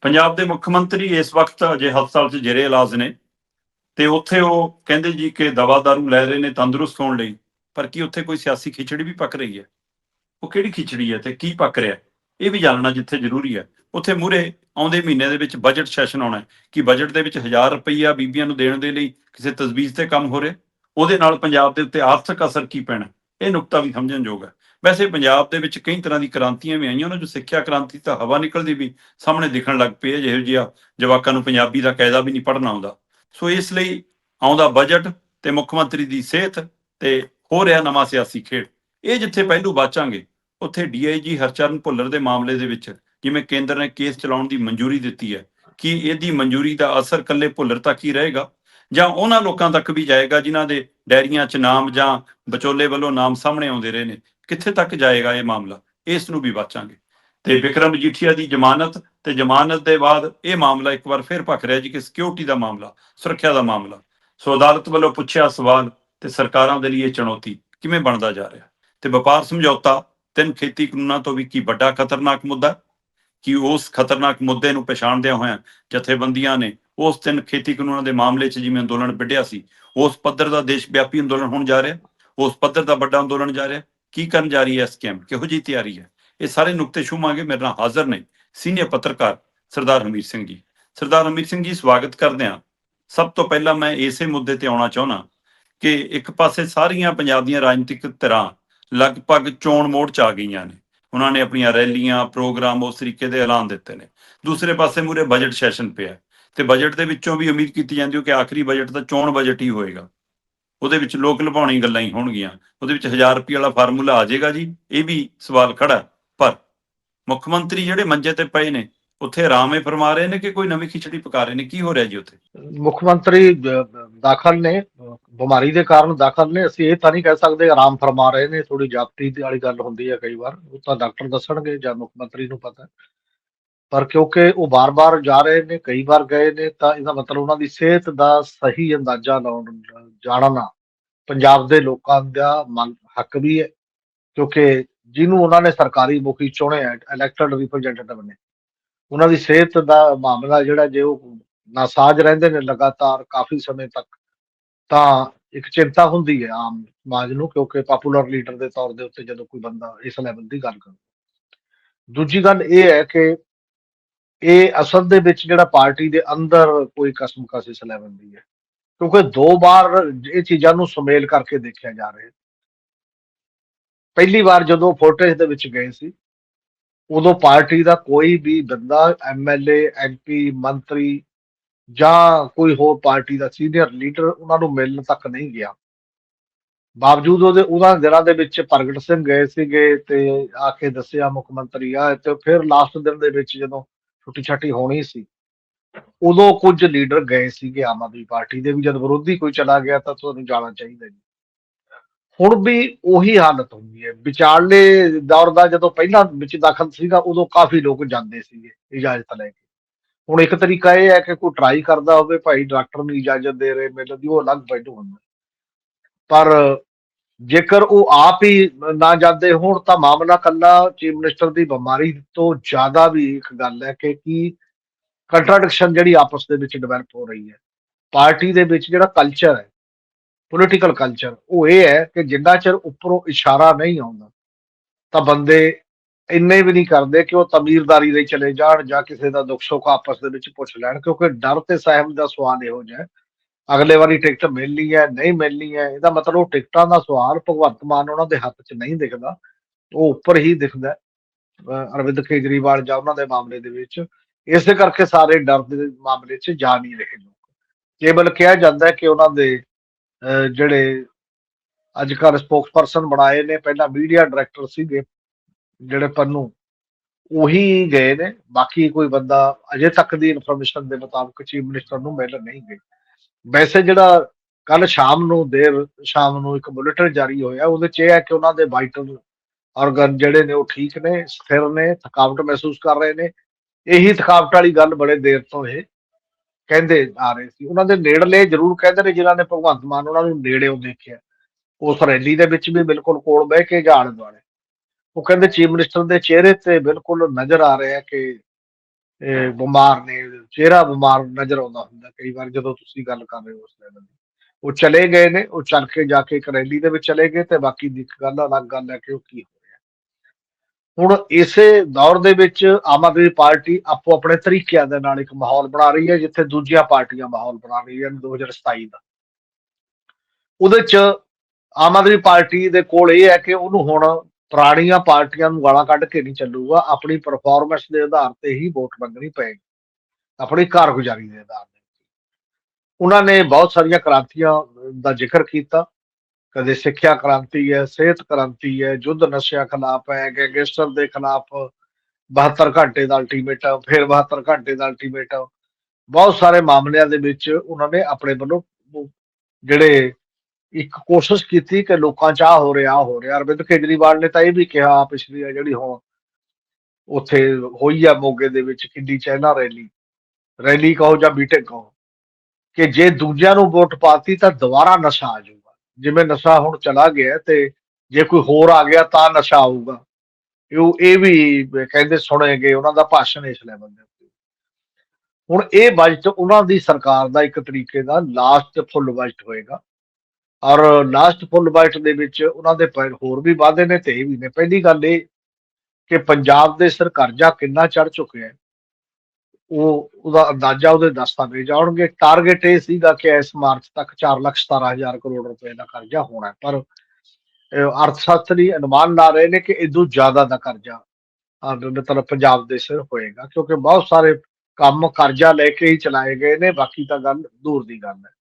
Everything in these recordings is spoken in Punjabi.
ਪੰਜਾਬ ਦੇ ਮੁੱਖ ਮੰਤਰੀ ਇਸ ਵਕਤ ਅਜੇ ਹਸਪਤਾਲ 'ਚ ਜੇਰੇ ਇਲਾਜ ਨੇ ਤੇ ਉੱਥੇ ਉਹ ਕਹਿੰਦੇ ਜੀ ਕਿ ਦਵਾ ਦਾਰੂ ਲੈ ਰਹੇ ਨੇ, ਤੰਦਰੁਸਤ ਹੋਣ ਲਈ, ਪਰ ਕੀ ਉੱਥੇ ਕੋਈ ਸਿਆਸੀ ਖਿਚੜੀ ਵੀ ਪੱਕ ਰਹੀ ਹੈ? ਉਹ ਕਿਹੜੀ ਖਿਚੜੀ ਹੈ ਤੇ ਕੀ ਪੱਕ ਰਿਹਾ? ਇਹ ਵੀ ਜਾਣਨਾ ਜਿੱਥੇ ਜ਼ਰੂਰੀ ਹੈ। ਉੱਥੇ ਮੂਰੇ ਆਉਂਦੇ ਮਹੀਨੇ ਦੇ ਵਿੱਚ ਬਜਟ ਸੈਸ਼ਨ ਆਉਣਾ ਹੈ ਕਿ ਬਜਟ ਦੇ ਵਿੱਚ 1000 ਰੁਪਈਆ ਬੀਬੀਆਂ ਨੂੰ ਦੇਣ ਦੇ ਲਈ ਕਿਸੇ ਤਜਵੀਜ਼ ਤੇ ਕੰਮ ਹੋ ਰਿਹਾ। ਉਹਦੇ ਨਾਲ ਪੰਜਾਬ ਦੇ ਉੱਤੇ ਆਰਥਿਕ ਅਸਰ ਕੀ ਪੈਣਾ? ਇਹ ਨੁਕਤਾ ਵੀ ਸਮਝਣ ਯੋਗ ਹੈ। ਵੈਸੇ ਪੰਜਾਬ ਦੇ ਵਿੱਚ ਕਈ ਤਰ੍ਹਾਂ ਦੀ ਕ੍ਰਾਂਤੀਆਂ ਵੀ ਆਈਆਂ, ਉਹਨਾਂ ਜੋ ਸਿੱਖਿਆ ਕ੍ਰਾਂਤੀ ਤਾਂ ਹਵਾ ਨਿਕਲਦੀ ਵੀ ਸਾਹਮਣੇ ਦਿਖਣ ਲੱਗ ਪਈ ਹੈ, ਜਿਹੋ ਜਿਹਾ ਜਵਾਕਾਂ ਨੂੰ ਪੰਜਾਬੀ ਦਾ ਕਾਇਦਾ ਵੀ ਨਹੀਂ ਪੜ੍ਹਨਾ ਆਉਂਦਾ। ਸੋ ਇਸ ਲਈ ਆਉਂਦਾ ਬਜਟ ਤੇ ਮੁੱਖ ਮੰਤਰੀ ਦੀ ਸਿਹਤ ਤੇ ਹੋ ਰਿਹਾ ਨਵਾਂ ਸਿਆਸੀ ਖੇਡ। ਇਹ ਜਿੱਥੇ ਪਹਿਲੂ ਬਾਚਾਂਗੇ, ਉੱਥੇ ਡੀਆਈਜੀ ਹਰਚਰਨ ਭੁੱਲਰ ਦੇ ਮਾਮਲੇ ਦੇ ਵਿੱਚ ਜਿਵੇਂ ਕੇਂਦਰ ਨੇ ਕੇਸ ਚਲਾਉਣ ਦੀ ਮਨਜ਼ੂਰੀ ਦਿੱਤੀ ਹੈ, ਕਿ ਇਹਦੀ ਮਨਜ਼ੂਰੀ ਦਾ ਅਸਰ ਕੱਲੇ ਭੁੱਲਰ ਤੱਕ ਹੀ ਰਹੇਗਾ? ਜਾਂ ਉਹਨਾਂ ਲੋਕਾਂ ਤੱਕ ਵੀ ਜਾਏਗਾ ਜਿਨ੍ਹਾਂ ਦੇ ਡੈਰੀਆਂ 'ਚ ਨਾਮ ਜਾਂ ਵਿਚੋਲੇ ਵੱਲੋਂ ਨਾਮ ਸਾਹਮਣੇ ਆਉਂਦੇ ਰਹੇ ਨੇ ਕਿੱਥੇ ਤੱਕ ਜਾਏਗਾ ਇਹ ਮਾਮਲਾ? ਇਸ ਨੂੰ ਵੀ ਬਾਚਾਂਗੇ ਤੇ ਵਿਕਰਮ ਮਜੀਠੀਆ ਦੀ ਜ਼ਮਾਨਤ ਤੇ ਜ਼ਮਾਨਤ ਦੇ ਬਾਅਦ ਇਹ ਮਾਮਲਾ ਇੱਕ ਵਾਰ ਫਿਰ ਭਖ ਰਿਹਾ ਜੀ ਕਿ ਸਿਕਿਉਰਿਟੀ ਦਾ ਮਾਮਲਾ, ਸੁਰੱਖਿਆ ਦਾ ਮਾਮਲਾ। ਸੋ ਅਦਾਲਤ ਵੱਲੋਂ ਪੁੱਛਿਆ ਸਵਾਲ ਤੇ ਸਰਕਾਰਾਂ ਦੇ ਲਈ ਇਹ ਚੁਣੌਤੀ ਕਿਵੇਂ ਬਣਦਾ ਜਾ ਰਿਹਾ? ਤੇ ਵਪਾਰ ਸਮਝੌਤਾ, ਤਿੰਨ ਖੇਤੀ ਕਾਨੂੰਨਾਂ ਤੋਂ ਵੀ ਕੀ ਵੱਡਾ ਖਤਰਨਾਕ ਮੁੱਦਾ ਕਿ ਉਸ ਖਤਰਨਾਕ ਮੁੱਦੇ ਨੂੰ ਪਛਾਣਦਿਆਂ ਹੋਇਆਂ ਜਥੇਬੰਦੀਆਂ ਨੇ ਉਸ ਤਿੰਨ ਖੇਤੀ ਕਾਨੂੰਨਾਂ ਦੇ ਮਾਮਲੇ 'ਚ ਜਿਵੇਂ ਅੰਦੋਲਨ ਵਿੱਢਿਆ ਸੀ, ਉਸ ਪੱਧਰ ਦਾ ਦੇਸ਼ ਵਿਆਪੀ ਅੰਦੋਲਨ ਹੋਣ ਜਾ ਰਿਹਾ? ਉਸ ਪੱਧਰ ਦਾ ਵੱਡਾ ਅੰਦੋਲਨ ਜਾ ਰਿਹਾ? ਕੀ ਕਰਨ ਜਾ ਰਹੀ ਹੈ ਇਸ ਕੈਂਪ ਕਿਹੋ ਜੀ ਤਿਆਰੀ ਹੈ? ਇਹ ਸਾਰੇ ਨੁਕਤੇ ਛੂਵਾਂਗੇ, ਮੇਰੇ ਨਾਲ ਹਾਜ਼ਰ ਨੇ ਸੀਨੀਅਰ ਪੱਤਰਕਾਰ ਸਰਦਾਰ ਹਮੀਰ ਸਿੰਘ ਜੀ। ਸਰਦਾਰ ਹਮੀਰ ਸਿੰਘ ਜੀ, ਸਵਾਗਤ ਕਰਦੇ ਹਾਂ। ਸਭ ਤੋਂ ਪਹਿਲਾਂ ਮੈਂ ਇਸੇ ਮੁੱਦੇ ਤੇ ਆਉਣਾ ਚਾਹੁੰਦਾ ਕਿ ਇੱਕ ਪਾਸੇ ਸਾਰੀਆਂ ਪੰਜਾਬ ਦੀਆਂ ਰਾਜਨੀਤਿਕ ਧਿਰਾਂ ਲਗਭਗ ਚੋਣ ਮੋੜ ਚ ਆ ਗਈਆਂ ਨੇ। ਉਹਨਾਂ ਨੇ ਆਪਣੀਆਂ ਰੈਲੀਆਂ, ਪ੍ਰੋਗਰਾਮ ਉਸ ਤਰੀਕੇ ਦੇ ਐਲਾਨ ਦਿੱਤੇ ਨੇ। ਦੂਸਰੇ ਪਾਸੇ ਮੂਰੇ ਬਜਟ ਸੈਸ਼ਨ ਪਿਆ ਤੇ ਬਜਟ ਦੇ ਵਿੱਚੋਂ ਵੀ ਉਮੀਦ ਕੀਤੀ ਜਾਂਦੀ ਹੈ ਕਿ ਆਖਰੀ ਬਜਟ ਤਾਂ ਚੋਣ ਬਜਟ ਹੀ ਹੋਏਗਾ। ਉਹਦੇ ਵਿੱਚ ਲੋਕ ਲੁਭਾਉਣੀ ਗੱਲਾਂ ਹੀ ਹੋਣਗੀਆਂ। ਉਹਦੇ ਵਿੱਚ 1000 ਰੁਪਏ ਵਾਲਾ ਫਾਰਮੂਲਾ ਆ ਜਾਏਗਾ ਜੀ। ਇਹ ਵੀ ਸਵਾਲ ਖੜਾ ਪਰ ਮੁੱਖ ਮੰਤਰੀ ਜਿਹੜੇ ਮੰਜੇ ਤੇ ਪਏ ਨੇ, ਉੱਥੇ ਆਰਾਮ ਹੀ ਫਰਮਾ ਰਹੇ ਨੇ ਕਿ ਕੋਈ ਨਵੀਂ ਖਿਚੜੀ ਪਕਾ ਰਹੇ ਨੇ? ਕੀ ਹੋ ਰਿਹਾ ਜੀ ਉੱਥੇ? ਮੁੱਖ ਮੰਤਰੀ ਦਾਖਲ ਨੇ। ਬਿਮਾਰੀ ਦੇ ਕਾਰਨ ਦਾਖਲ ਨੇ। ਅਸੀਂ ਇਹ ਤਾਂ ਨਹੀਂ ਕਹਿ ਸਕਦੇ ਆਰਾਮ ਫਰਮਾ ਰਹੇ ਨੇ। ਥੋੜੀ ਜਾਪਤੀ ਵਾਲੀ ਗੱਲ ਹੁੰਦੀ ਹੈ ਕਈ ਵਾਰ। ਉਹ ਤਾਂ ਡਾਕਟਰ ਦੱਸਣਗੇ ਜਾਂ ਮੁੱਖ ਮੰਤਰੀ ਨੂੰ ਪਤਾ। ਪਰ ਕਿਉਂਕਿ ਉਹ ਬਾਰ-ਬਾਰ ਜਾ ਰਹੇ ਨੇ, ਕਈ ਵਾਰ ਗਏ ਨੇ, ਤਾਂ ਇਹਦਾ ਮਤਲਬ ਉਹਨਾਂ ਦੀ ਸਿਹਤ ਦਾ ਸਹੀ ਅੰਦਾਜ਼ਾ ਲਾਉਣ ਜਾਣਨਾ ਪੰਜਾਬ ਦੇ ਲੋਕਾਂ ਦਾ ਮੰਗ, ਹੱਕ ਵੀ ਹੈ, ਕਿਉਂਕਿ ਜਿਹਨੂੰ ਉਹਨਾਂ ਨੇ ਸਰਕਾਰੀ ਮੁਖੀ ਚੁਣਿਆ ਇਲੈਕਟਡ ਰਿਪਰੈਜ਼ੈਂਟੇਟਿਵ ਨੇ, ਉਹਨਾਂ ਦੀ ਸਿਹਤ ਦਾ ਮਾਮਲਾ ਜਿਹੜਾ ਜੇ ਉਹ ਨਾਸਾਜ ਰਹਿੰਦੇ ਨੇ ਲਗਾਤਾਰ ਕਾਫੀ ਸਮੇਂ ਤੱਕ, ਤਾਂ ਇੱਕ ਚਿੰਤਾ ਹੁੰਦੀ ਹੈ ਆਮ ਸਮਾਜ ਨੂੰ, ਕਿਉਂਕਿ ਪਪੂਲਰ ਲੀਡਰ ਦੇ ਤੌਰ ਦੇ ਉੱਤੇ ਜਦੋਂ ਕੋਈ ਬੰਦਾ ਇਸ ਲੈਵਲ ਦੀ ਗੱਲ ਕਰਦਾ। ਦੂਜੀ ਗੱਲ ਇਹ ਹੈ ਕਿ ਇਹ ਅਸਲ ਦੇ ਵਿੱਚ ਜਿਹੜਾ ਪਾਰਟੀ ਦੇ ਅੰਦਰ ਕੋਈ ਕਸਮ ਕਸ ਇਸ ਦੀ ਹੈ। ਕਿਉਂਕਿ ਦੋ ਵਾਰ ਇਹ ਚੀਜ਼ਾਂ ਨੂੰ ਸੁਮੇਲ ਕਰਕੇ ਦੇਖਿਆ ਜਾ ਰਿਹਾ ਪਹਿਲੀ ਵਾਰ ਜਦੋਂ ਫੋਟੇਜ ਦੇ ਵਿੱਚ ਗਏ ਸੀ, ਉਦੋਂ ਪਾਰਟੀ ਦਾ ਕੋਈ ਵੀ ਬੰਦਾ ਐਮਐਲਏ ਐਮਪੀ ਮੰਤਰੀ ਜਾਂ ਕੋਈ ਹੋਰ ਪਾਰਟੀ ਦਾ ਸੀਨੀਅਰ ਲੀਡਰ ਉਹਨਾਂ ਨੂੰ ਮਿਲਣ ਤੱਕ ਨਹੀਂ ਗਿਆ। ਬਾਵਜੂਦ ਉਹਦੇ, ਉਹਨਾਂ ਦਿਨਾਂ ਦੇ ਵਿੱਚ ਪ੍ਰਗਟ ਸਿੰਘ ਗਏ ਸੀਗੇ ਤੇ ਆ ਕੇ ਦੱਸਿਆ ਮੁੱਖ ਮੰਤਰੀ ਆ, ਤੇ ਫਿਰ ਲਾਸਟ ਦਿਨ ਦੇ ਵਿੱਚ ਜਦੋਂ ਛੁੱਟੀ ਛਾਟੀ ਹੋਣੀ ਸੀ। ਉਦੋਂ ਕੁਝ ਲੀਡਰ ਗਏ ਸੀਗੇ ਆਮ ਆਦਮੀ ਪਾਰਟੀ ਦੇ ਵੀ, ਜਦ ਵਿਰੋਧੀ ਕੋਈ ਚਲਾ ਗਿਆ ਤਾਂ ਤੁਹਾਨੂੰ ਜਾਣਾ ਚਾਹੀਦਾ ਜੀ। ਹੁਣ ਵੀ ਉਹੀ ਹਾਲਤ ਹੁੰਦੀ ਹੈ। ਵਿਚਾਰਲੇ ਦੌਰ ਦਾ ਜਦੋਂ ਪਹਿਲਾਂ ਵਿੱਚ ਦਾਖਲ ਸੀਗਾ, ਉਦੋਂ ਕਾਫੀ ਲੋਕ ਜਾਂਦੇ ਸੀਗੇ ਇਜਾਜ਼ਤ ਲੈ ਕੇ। ਹੁਣ ਇੱਕ ਤਰੀਕਾ ਇਹ ਹੈ ਕਿ ਕੋਈ ਟਰਾਈ ਕਰਦਾ ਹੋਵੇ, ਭਾਈ ਡਾਕਟਰ ਨੂੰ ਇਜਾਜ਼ਤ ਦੇ ਰਹੇ ਮਿਲਣ ਦੀ ਉਹ ਅਲੱਗ ਪਹਿਲੂ ਹੁੰਦਾ ਪਰ ਜੇਕਰ ਉਹ ਆਪ ਹੀ ਨਾ ਜਾਂਦੇ ਹੋਣ ਤਾਂ ਮਾਮਲਾ ਕੱਲਾ ਚੀਫ ਮਿਨਿਸਟਰ ਦੀ ਬਿਮਾਰੀ ਤੋਂ ਜ਼ਿਆਦਾ ਵੀ ਇੱਕ ਗੱਲ ਹੈ ਕਿ ਕੀ ਕੰਟਰਡਿਕਸ਼ਨ ਜਿਹੜੀ ਆਪਸ ਦੇ ਵਿੱਚ ਡਿਵੈਲਪ ਹੋ ਰਹੀ ਹੈ। ਪਾਰਟੀ ਦੇ ਵਿੱਚ ਜਿਹੜਾ ਕਲਚਰ ਹੈ ਪੋਲੀਟੀਕਲ ਕਲਚਰ ਉਹ ਇਹ ਹੈ ਕਿ ਜਿੰਨਾ ਚਿਰ ਉੱਪਰੋਂ ਇਸ਼ਾਰਾ ਨਹੀਂ ਆਉਂਦਾ, ਤਾਂ ਬੰਦੇ ਇੰਨੇ ਵੀ ਨਹੀਂ ਕਰਦੇ ਕਿ ਉਹ ਤਮੀਰਦਾਰੀ ਲਈ ਚਲੇ ਜਾਣ ਜਾਂ ਕਿਸੇ ਦਾ ਦੁੱਖ ਸੁੱਖ ਆਪਸ ਦੇ ਵਿੱਚ ਪੁੱਛ ਲੈਣ, ਕਿਉਂਕਿ ਡਰ ਤੇ ਸਹਿਮ ਦਾ ਸਵਾਲ ਇਹੋ ਜਿਹਾ ਅਗਲੇ ਵਾਰੀ ਟਿਕਟ ਮਿਲਣੀ ਹੈ, ਨਹੀਂ ਮਿਲਣੀ ਹੈ, ਇਹਦਾ ਮਤਲਬ ਉਹ ਟਿਕਟਾਂ ਦਾ ਸਵਾਲ ਭਗਵੰਤ ਮਾਨ ਉਹਨਾਂ ਦੇ ਹੱਥ 'ਚ ਨਹੀਂ ਦਿਖਦਾ, ਉਹ ਉੱਪਰ ਹੀ ਦਿਖਦਾ ਅਰਵਿੰਦ ਕੇਜਰੀਵਾਲ ਜਾਂ ਉਹਨਾਂ ਦੇ ਮਾਮਲੇ ਦੇ ਵਿੱਚ, ਇਸੇ ਕਰਕੇ ਸਾਰੇ ਡਰ ਦੇ ਮਾਮਲੇ 'ਚ ਜਾ ਨਹੀਂ ਰਹੇ ਲੋਕ। ਕੇਵਲ ਕਿਹਾ ਜਾਂਦਾ ਕਿ ਉਹਨਾਂ ਦੇ, ਅਹ ਜਿਹੜੇ ਅੱਜ ਕੱਲ੍ਹ ਸਪੋਕਸਪਰਸਨ ਬਣਾਏ ਨੇ, ਪਹਿਲਾਂ ਮੀਡੀਆ ਡਾਇਰੈਕਟਰ ਸੀਗੇ, ਜਿਹੜੇ ਪੰਨੂ, ਉਹੀ ਗਏ ਨੇ। ਬਾਕੀ ਕੋਈ ਬੰਦਾ ਅਜੇ ਤੱਕ ਦੀ ਇਨਫੋਰਮੇਸ਼ਨ ਦੇ ਮੁਤਾਬਕ ਚੀਫ ਮਿਨਿਸਟਰ ਨੂੰ ਮਿਲ ਨਹੀਂ ਗਏ। ਵੈਸੇ ਜਿਹੜਾ ਕੱਲ ਸ਼ਾਮ ਨੂੰ ਦੇਰ ਸ਼ਾਮ ਨੂੰ ਇੱਕ ਬੁਲੇਟਿਨ ਜਾਰੀ ਹੋਇਆ, ਉਹਦੇ ਚ ਇਹ ਹੈ ਕਿ ਉਹਨਾਂ ਦੇ ਵਾਈਟਲ ਆਰਗਨ ਜਿਹੜੇ ਨੇ ਉਹ ਠੀਕ ਨੇ, ਸਥਿਰ ਨੇ, ਥਕਾਵਟ ਮਹਿਸੂਸ ਕਰ ਰਹੇ ਨੇ। ਇਹੀ ਥਕਾਵਟ ਵਾਲੀ ਗੱਲ ਬੜੇ ਦੇਰ ਤੋਂ ਇਹ ਕਹਿੰਦੇ ਆ ਰਹੇ ਸੀ। ਉਹਨਾਂ ਦੇ ਨੇੜਲੇ ਜ਼ਰੂਰ ਕਹਿੰਦੇ ਨੇ, ਜਿਨ੍ਹਾਂ ਨੇ ਭਗਵੰਤ ਮਾਨ ਉਹਨਾਂ ਨੂੰ ਨੇੜਿਓਂ ਦੇਖਿਆ। ਉਸ ਰੈਲੀ ਦੇ ਵਿੱਚ ਵੀ ਬਿਲਕੁਲ ਕੋਲ ਬਹਿ ਕੇ ਜਾਣ ਦੁਆਲੇ ਉਹ ਕਹਿੰਦੇ ਚੀਫ ਮਿਨਿਸਟਰ ਦੇ ਚਿਹਰੇ ਤੇ ਬਿਲਕੁਲ ਨਜ਼ਰ ਆ ਰਿਹਾ ਕਿ ਬਿਮਾਰ ਨੇ, ਚਿਹਰਾ ਬਿਮਾਰ ਨਜ਼ਰ ਆਉਂਦਾ ਹੁੰਦਾ ਕਈ ਵਾਰ ਜਦੋਂ ਤੁਸੀਂ ਗੱਲ ਕਰ ਰਹੇ ਹੋ ਉਸ ਲੈਵਲ ਦੀ। ਉਹ ਚਲੇ ਗਏ ਨੇ, ਉਹ ਚੱਲ ਕੇ ਜਾ ਕੇ ਇੱਕ ਰੈਲੀ ਦੇ ਵਿੱਚ ਚਲੇ ਗਏ ਤੇ ਬਾਕੀ ਦੀ ਗੱਲ ਅਲੱਗ ਗੱਲ ਹੈ ਕਿ ਉਹ ਕੀ ਹੋ ਰਿਹਾ। ਹੁਣ ਇਸੇ ਦੌਰ ਦੇ ਵਿੱਚ ਆਮ ਆਦਮੀ ਪਾਰਟੀ ਆਪੋ ਆਪਣੇ ਤਰੀਕਿਆਂ ਦੇ ਨਾਲ ਇੱਕ ਮਾਹੌਲ ਬਣਾ ਰਹੀ ਹੈ, ਜਿੱਥੇ ਦੂਜੀਆਂ ਪਾਰਟੀਆਂ ਮਾਹੌਲ ਬਣਾ ਰਹੀਆਂ ਨੇ 2027 ਦਾ। ਉਹਦੇ ਚ ਆਮ ਆਦਮੀ ਪਾਰਟੀ ਦੇ ਕੋਲ ਇਹ ਹੈ ਕਿ ਉਹਨੂੰ ਹੁਣ ਪੁਰਾਣੀਆਂ ਪਾਰਟੀਆਂ ਨੂੰ ਗਾਲਾਂ ਕੱਢ ਕੇ ਨਹੀਂ ਚੱਲੂਗਾ, ਆਪਣੀ ਪਰਫਾਰਮੈਂਸ ਦੇ ਆਧਾਰ ਤੇ ਹੀ ਵੋਟ ਮੰਗਣੀ ਪਏਗੀ, ਆਪਣੀ ਕਾਰਗੁਜ਼ਾਰੀ ਦੇ ਆਧਾਰ ਤੇ। ਉਹਨਾਂ ਨੇ ਬਹੁਤ ਸਾਰੀਆਂ ਕ੍ਰਾਂਤੀਆਂ ਦਾ ਜ਼ਿਕਰ ਕੀਤਾ, ਕਦੇ ਸਿੱਖਿਆ ਕ੍ਰਾਂਤੀ ਹੈ, ਸਿਹਤ ਕ੍ਰਾਂਤੀ ਹੈ, ਯੁੱਧ ਨਸ਼ਿਆਂ ਖਿਲਾਫ ਹੈ, ਗੈਂਗਸਟਰ ਦੇ ਖਿਲਾਫ 72 ਘੰਟੇ ਦਾ ਅਲਟੀਮੇਟਮ ਫਿਰ 72 ਘੰਟੇ ਦਾ ਅਲਟੀਮੇਟਮ ਬਹੁਤ ਸਾਰੇ ਮਾਮਲਿਆਂ ਦੇ ਵਿੱਚ ਉਹਨਾਂ ਨੇ ਆਪਣੇ ਵੱਲੋਂ ਜਿਹੜੇ ਇੱਕ ਕੋਸ਼ਿਸ਼ ਕੀਤੀ ਕਿ ਲੋਕਾਂ ਚ ਆ ਹੋ ਰਿਹਾ ਆਹ ਹੋ ਰਿਹਾ। ਅਰਵਿੰਦ ਕੇਜਰੀਵਾਲ ਨੇ ਤਾਂ ਇਹ ਵੀ ਕਿਹਾ ਪਿਛਲੀ ਆ ਜਿਹੜੀ ਹੁਣ ਉੱਥੇ ਹੋਈ ਆ ਮੋਗੇ ਦੇ ਵਿੱਚ ਕਿੱਡੀ ਚਾਈਨਾ ਰੈਲੀ। ਰੈਲੀ ਕਹੋ ਜਾਂ ਮੀਟਿੰਗ ਕਹੋ, ਕਿ ਜੇ ਦੂਜਿਆਂ ਨੂੰ ਵੋਟ ਪਾਤੀ ਤਾਂ ਦੁਬਾਰਾ ਨਸ਼ਾ ਆ ਜਾਊਗਾ। ਜਿਵੇਂ ਨਸ਼ਾ ਹੁਣ ਚਲਾ ਗਿਆ ਤੇ ਜੇ ਕੋਈ ਹੋਰ ਆ ਗਿਆ ਤਾਂ ਨਸ਼ਾ ਆਊਗਾ। ਇਹ ਇਹ ਵੀ ਕਹਿੰਦੇ ਸੁਣੇ ਗਏ, ਉਹਨਾਂ ਦਾ ਭਾਸ਼ਣ ਇਸ ਲੈਵਲ ਦੇ ਉੱਤੇ। ਹੁਣ ਇਹ ਬਜਟ ਉਹਨਾਂ ਦੀ ਸਰਕਾਰ ਦਾ ਇੱਕ ਤਰੀਕੇ ਦਾ ਲਾਸਟ ਫੁੱਲ ਬਜਟ ਹੋਏਗਾ। ਔਰ ਲਾਸਟ ਫੁੱਲ ਬਜਟ ਦੇ ਵਿੱਚ ਉਹਨਾਂ ਦੇ ਪ- ਹੋਰ ਵੀ ਵਾਧੇ ਨੇ ਤੇ ਇਹ ਵੀ ਨੇ। ਪਹਿਲੀ ਗੱਲ ਇਹ ਕਿ ਪੰਜਾਬ ਦੇ ਸਿਰ ਕਰਜ਼ਾ ਕਿੰਨਾ ਚੜ ਚੁੱਕਿਆ ਹੈ। ਉਹ, ਉਹਦਾ ਅੰਦਾਜ਼ਾ ਉਹਦੇ ਦਸਤਾਵੇਜ਼ ਆਉਣਗੇ ਟਾਰਗੇਟ ਇਹ ਸੀਗਾ ਕਿ ਇਸ ਮਾਰਚ ਤੱਕ 417000 ਕਰੋੜ ਰੁਪਏ ਦਾ ਕਰਜ਼ਾ ਹੋਣਾ ਪਰ ਅਰਥਸ਼ਾਸਤਰੀ ਅਨੁਮਾਨ ਲਾ ਰਹੇ ਨੇ ਕਿ ਇਦੋਂ ਜ਼ਿਆਦਾ ਦਾ ਕਰਜ਼ਾ ਮਤਲਬ ਪੰਜਾਬ ਦੇ ਸਿਰ ਹੋਏਗਾ। ਕਿਉਂਕਿ ਬਹੁਤ ਸਾਰੇ ਕੰਮ ਕਰਜ਼ਾ ਲੈ ਕੇ ਹੀ ਚਲਾਏ ਗਏ ਨੇ। ਬਾਕੀ ਤਾਂ ਗੱਲ ਦੂਰ ਦੀ ਗੱਲ ਹੈ।